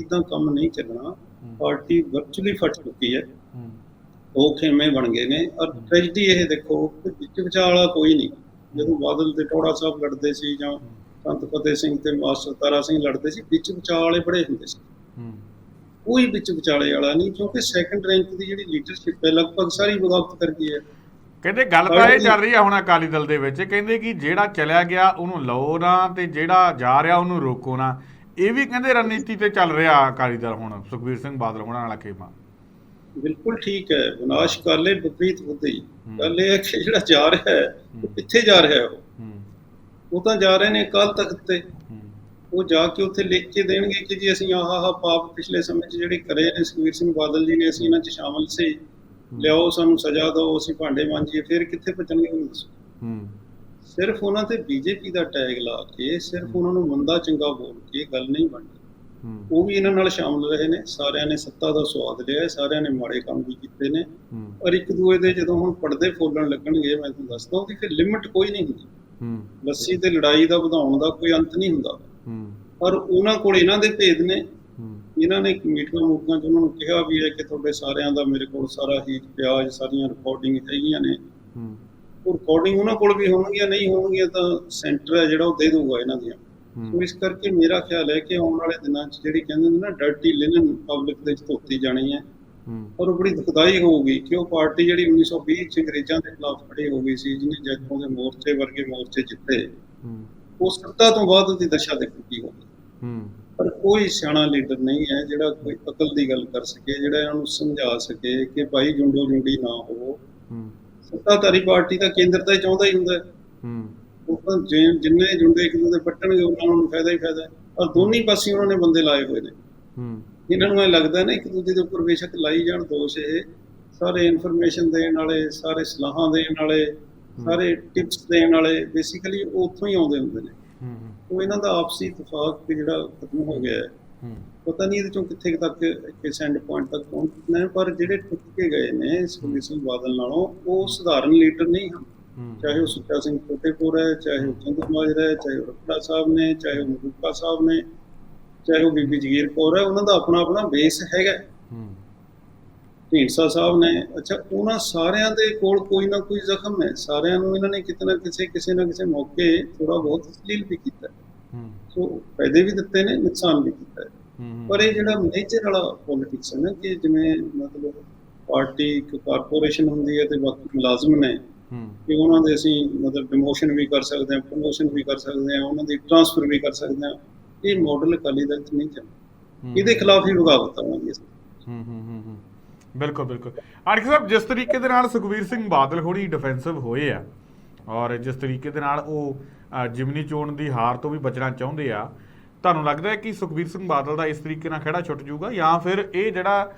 ਇਦਾਂ ਕੰਮ ਨਹੀਂ ਚੱਲਣਾ। ਪਾਰਟੀ ਵਰਚੁਅਲੀ ਫਟ ਚੁੱਕੀ ਹੈ। ਉਹ ਖੇਮੇ ਬਣ ਗਏ ਨੇ ਔਰ ਟ੍ਰੈਜਡੀ ਇਹ ਦੇਖੋ ਕਿ ਵਿੱਚ ਵਿਚਾਲਾ ਕੋਈ ਨਹੀਂ। ਜਦੋਂ ਬਾਦਲ ਤੇ ਟੋੜਾ ਸਾਹਿਬ ਲੜਦੇ ਸੀ ਜਾਂ ਸੰਤ ਫਤਿਹ ਸਿੰਘ ਤੇ ਮਾਸਟਰ ਤਾਰਾ ਸਿੰਘ ਲੜਦੇ ਸੀ ਵਿੱਚ ਵਿਚਾਲੇ ਬੜੇ ਹੁੰਦੇ ਸੀ। ਕੋਈ ਵਿੱਚ ਵਿਚਾਲੇ ਵਾਲਾ ਨਹੀਂ ਕਿਉਂਕਿ ਸੈਕੰਡ ਰੈਂਕ ਦੀ ਜਿਹੜੀ ਲੀਡਰਸ਼ਿਪ ਹੈ ਲਗਭਗ ਸਾਰੀ ਬਗਾਵਤ ਕਰ ਗਈ ਹੈ। ਕਹਿੰਦੇ ਗੱਲ ਤਾਂ ਇਹ ਚੱਲ ਰਹੀ ਆ ਹੁਣ ਅਕਾਲੀ ਦਲ ਦੇ ਵਿੱਚ ਕਹਿੰਦੇ ਕਿ ਜਿਹੜਾ ਚਲਿਆ ਗਿਆ ਉਹਨੂੰ ਲਓ ਨਾ ਤੇ ਜਿਹੜਾ ਜਾ ਰਿਹਾ ਉਹਨੂੰ ਰੋਕੋ ਨਾ। ਇਹ ਵੀ ਕਹਿੰਦੇ ਰਣਨੀਤੀ ਤੇ ਚੱਲ ਰਿਹਾ ਅਕਾਲੀ ਦਲ ਹੁਣ ਸੁਖਬੀਰ ਸਿੰਘ ਬਾਦਲ ਹੋਣਾ ਵਾਲਾ ਖੇਮਾ। ਬਿਲਕੁਲ ਠੀਕ ਹੈ ਵਿਨਾਸ਼ ਕਰ ਲੈ ਵਿਪਰੀਤ ਬੁੱਧੀ ਗੱਲ ਇਹ ਹੈ ਕਿ ਜਿਹੜਾ ਜਾ ਰਿਹਾ ਹੈ ਉਹ ਕਿੱਥੇ ਜਾ ਰਿਹਾ ਹੈ ਉਹ? ਉਹ ਤਾਂ ਜਾ ਰਹੇ ਨੇ ਕੱਲ ਤੱਕ ਤੇ। ਉਹ ਜਾ ਕੇ ਉੱਥੇ ਲਿਖ ਕੇ ਦੇਣਗੇ ਕਿ ਜੀ ਅਸੀਂ ਆਹ ਆਹ ਪਾਪ ਪਿਛਲੇ ਸਮੇਂ 'ਚ ਜਿਹੜੇ ਕਰੇ ਨੇ ਸੁਖਬੀਰ ਸਿੰਘ ਬਾਦਲ ਜੀ ਨੇ ਅਸੀਂ ਇਹਨਾਂ 'ਚ ਸ਼ਾਮਲ ਸੀ। ਲਿਆਓ ਸਾਨੂੰ ਸਜ਼ਾ ਦਿਓ ਅਸੀਂ ਭਾਂਡੇ ਮਾਂਜੀਏ ਫਿਰ ਕਿੱਥੇ ਪਹੁੰਚਣਗੇ ਮੈਨੂੰ ਦੱਸੋ? ਹੂੰ। ਸਿਰਫ ਉਹਨਾਂ ਤੇ ਬੀਜੇਪੀ ਦਾ ਟੈਗ ਲਾ ਕੇ ਸਿਰਫ ਉਹਨਾਂ ਨੂੰ ਮੰਦਾ ਚੰਗਾ ਬੋਲ ਕੇ ਗੱਲ ਨਹੀਂ ਬਣਦੀ। ਉਹ ਵੀ ਇਹਨਾਂ ਨਾਲ ਸ਼ਾਮਲ ਰਹੇ ਨੇ ਸਾਰਿਆਂ ਨੇ ਸੱਤਾ ਦਾ ਸਵਾਦ ਲਿਆ ਸਾਰਿਆਂ ਨੇ ਮਾੜੇ ਕੰਮ ਵੀ ਕੀਤੇ ਨੇ। ਔਰ ਇੱਕ ਦੂਏ ਦੇ ਜਦੋਂ ਹੁਣ ਪਰਦੇ ਫੋਲਣ ਲੱਗਣਗੇ ਮੈਂ ਤੁਹਾਨੂੰ ਦੱਸਦਾ ਉਹਦੀ ਫਿਰ ਲਿਮਿਟ ਕੋਈ ਨਹੀਂ ਹੁੰਦੀ। ਲੱਸੀ ਤੇ ਲੜਾਈ ਦਾ ਵਧਾਉਣ ਦਾ ਕੋਈ ਅੰਤ ਨਹੀਂ ਹੁੰਦਾ। ਪਰ ਉਹਨਾਂ ਕੋਲ ਇਹਨਾਂ ਦੇ ਭੇਦ ਨੇ। ਇਹਨਾਂ ਨੇ ਮੀਟਿੰਗਾਂ ਮੂਟਿੰਗਾਂ 'ਚ ਉਹਨਾਂ ਨੂੰ ਕਿਹਾ ਵੀ ਹੈ ਕਿ ਤੁਹਾਡੇ ਸਾਰਿਆਂ ਦਾ ਮੇਰੇ ਕੋਲ ਸਾਰਾ ਹੀ ਪਿਆਜ ਸਾਰੀਆਂ ਰਿਕਾਰਡਿੰਗ ਹੈਗੀਆਂ ਨੇ। ਉਹ ਰਿਕਾਰਡਿੰਗ ਉਹਨਾਂ ਕੋਲ ਵੀ ਹੋਣਗੀਆਂ ਨਹੀਂ ਹੋਣਗੀਆਂ ਤਾਂ ਸੈਂਟਰ ਹੈ ਜਿਹੜਾ ਉਹ ਦੇ ਦਊਗਾ ਇਹਨਾਂ ਦੀਆਂ। ਸੋ ਇਸ ਕਰਕੇ ਮੇਰਾ ਖਿਆਲ ਹੈ ਕਿ ਆਉਣ ਵਾਲੇ ਦਿਨਾਂ 'ਚ ਜਿਹੜੀ ਕਹਿੰਦੇ ਨੇ ਨਾ ਡਰਟੀ ਲਿਨਨ ਪਬਲਿਕ ਦੇ ਵਿੱਚ ਧੋਤੀ ਜਾਣੀ ਹੈ। ਔਰ ਉਹ ਬੜੀ ਦੁਖਦਾਈ ਹੋਊਗੀ ਕਿ ਉਹ ਪਾਰਟੀ ਜਿਹੜੀ 1920 ਚ ਅੰਗਰੇਜ਼ਾਂ ਦੇ ਖਿਲਾਫ ਖੜੀ ਹੋ ਗਈ ਸੀ ਜਿਹਨੇ ਜੱਟੋਂ ਦੇ ਮੋਰਚੇ ਵਰਗੇ ਮੋਰਚੇ ਜਿੱਤੇ ਉਹ ਸੱਤਾ ਤੋਂ ਬਾਅਦ ਉਹਦੀ ਦਸ਼ਾ ਦੇਖੋ ਕੀ ਹੋਗੀ ਹੂੰ। ਪਰ ਕੋਈ ਸਿਆਣਾ ਲੀਡਰ ਨਹੀਂ ਹੈ ਜਿਹੜਾ ਕੋਈ ਅਕਲ ਦੀ ਗੱਲ ਕਰ ਸਕੇ ਜਿਹੜਾ ਇਹਨਾਂ ਨੂੰ ਸਮਝਾ ਸਕੇ ਕਿ ਭਾਈ ਜੁੰਡੋ ਜੁੰਡੀ ਨਾ ਹੋਵੋ। ਹੂੰ। ਸੱਤਾਧਾਰੀ ਪਾਰਟੀ ਦਾ ਕੇਂਦਰ ਤਾਂ ਚਾਹੁੰਦਾ ਹੀ ਹੁੰਦਾ। ਹੈ। ਉਹ ਤਾਂ ਜਿੰਨੇ ਜੁੰਡੇ ਇੱਕ ਦੂਜੇ ਪੱਟਣਗੇ ਉਹਨਾਂ ਨੂੰ ਫਾਇਦਾ ਹੀ ਫਾਇਦਾ ਔਰ ਦੋਨੀ ਪਾਸੇ ਉਹਨਾਂ ਨੇ ਬੰਦੇ ਲਾਏ ਹੋਏ ਨੇ। ਹੂੰ। ਇਹਨਾਂ ਨੂੰ ਇਹ ਲੱਗਦਾ ਨਾ ਇੱਕ ਦੂਜੇ ਦੇ ਉੱਪਰ ਬੇਸ਼ੱਕ ਲਾਈ ਜਾਣ ਦੋਸ਼ ਇਹ ਸਾਰੇ ਇਨਫੋਰਮੇਸ਼ਨ ਦੇਣ ਵਾਲੇ ਸਾਰੇ ਸਲਾਹਾਂ ਦੇਣ ਵਾਲੇ ਸਾਰੇ ਟਿਪਸ ਦੇਣ ਵਾਲੇ ਬੇਸਿਕਲੀ ਉੱਥੋਂ ਹੀ ਆਉਂਦੇ ਹੁੰਦੇ ਨੇ। ਹੂੰ ਉਹ ਇਹਨਾਂ ਦਾ ਆਪਸੀ ਇਤਫਾਕ ਤੇ ਜਿਹੜਾ ਖਤਮ ਹੋ ਗਿਆ ਹੈ। ਹੂੰ। ਪਤਾ ਨਹੀਂ ਇਹਦੇ ਚੋਂ ਕਿੱਥੇ ਤੱਕ ਕਿਸ ਐਂਡ ਪੁਆਇੰਟ ਤੱਕ ਪਹੁੰਚਣਾ ਪਰ ਜਿਹੜੇ ਟੁੱਟ ਕੇ ਗਏ ਨੇ ਸੁਖਬੀਰ ਸਿੰਘ ਬਾਦਲ ਨਾਲੋਂ ਉਹ ਸਧਾਰਨ ਲੀਡਰ ਨਹੀਂ ਹਨ। ਚਾਹੇ ਉਹ ਸੁੱਚਾ ਸਿੰਘ ਫਤਿਹਪੁਰ ਹੈ ਚਾਹੇ ਉਹ ਚੰਦੂ ਮਾਜਰਾ ਹੈ ਚਾਹੇ ਉਹ ਰਖੜਾ ਸਾਹਿਬ ਨੇ ਚਾਹੇ ਉਹ ਮਰੂਕਾ ਸਾਹਿਬ ਨੇ ਚਾਹੇ ਉਹ ਬੀਬੀ ਜਗੀਰ ਕੌਰ ਹੈ ਉਹਨਾਂ ਦਾ ਆਪਣਾ ਆਪਣਾ ਬੇਸ ਹੈਗਾ। ਹੂੰ। ਢੀਂਡਸਾ ਸਾਹਿਬ ਨੇ ਅੱਛਾ ਉਹਨਾਂ ਸਾਰਿਆਂ ਦੇ ਕੋਲ ਕੋਈ ਨਾ ਕੋਈ ਜ਼ਖਮ ਹੈ। ਸਾਰਿਆਂ ਨੂੰ ਇਹਨਾਂ ਨੇ ਕਿਤੇ ਨਾ ਕਿਸੇ ਕਿਸੇ ਨਾ ਕਿਸੇ ਮੌਕੇ ਥੋੜਾ ਬਹੁਤ ਤਸਲੀਲ ਵੀ ਕੀਤਾ। ਸੋ ਫਾਇਦੇ ਵੀ ਦਿੱਤੇ ਨੇ ਨੁਕਸਾਨ ਵੀ ਕੀਤਾ ਪਰ ਇਹ ਜਿਹੜਾ ਮੇਜਰ ਵਾਲਾ ਪੋਲਿਟਿਕਸ ਹੈ ਨਾ ਕਿ ਜਿਵੇਂ ਮਤਲਬ ਪਾਰਟੀ ਇੱਕ ਕਾਰਪੋਰੇਸ਼ਨ ਹੁੰਦੀ ਹੈ ਤੇ ਬਾਕੀ ਮੁਲਾਜ਼ਮ ਨੇ ਕਿ ਉਹਨਾਂ ਦੇ ਅਸੀਂ ਮਤਲਬ ਡਿਮੋਸ਼ਨ ਵੀ ਕਰ ਸਕਦੇ ਹਾਂ ਪ੍ਰਮੋਸ਼ਨ ਵੀ ਕਰ ਸਕਦੇ ਹਾਂ ਉਹਨਾਂ ਦੀ ਟ੍ਰਾਂਸਫਰ ਵੀ ਕਰ ਸਕਦੇ ਹਾਂ। ਇਹ ਮਾਡਲ ਅਕਾਲੀ ਦਲ ਨਹੀਂ ਚੱਲਦਾ। ਇਹਦੇ ਖਿਲਾਫ ਹੀ ਬਗਾਵਤ ਆਵਾਂਗੇ ਅਸੀਂ। ਹੂੰ ਹੂੰ ਹੂੰ ਹੂੰ। ਬਿਲਕੁਲ ਬਿਲਕੁਲ। ਆਰਕ ਸਾਹਿਬ ਜਿਸ ਤਰੀਕੇ ਦੇ ਨਾਲ ਸੁਖਵੀਰ ਸਿੰਘ ਬਾਦਲ ਹੋਣੀ ਡਿਫੈਂਸਿਵ ਹੋਏ ਆ ਔਰ ਜਿਸ ਤਰੀਕੇ ਦੇ ਨਾਲ ਉਹ ਜਿਮਨੀ ਚੋਣ ਦੀ ਹਾਰ ਤੋਂ ਵੀ ਬਚਣਾ ਚਾਹੁੰਦੇ ਆ ਤੁਹਾਨੂੰ ਲੱਗਦਾ ਹੈ ਕਿ ਸੁਖਵੀਰ ਸਿੰਘ ਬਾਦਲ ਦਾ ਇਸ ਤਰੀਕੇ ਨਾਲ ਖੜਾ ਛੁੱਟ ਜਾਊਗਾ ਜਾਂ ਫਿਰ ਇਹ ਜਿਹੜਾ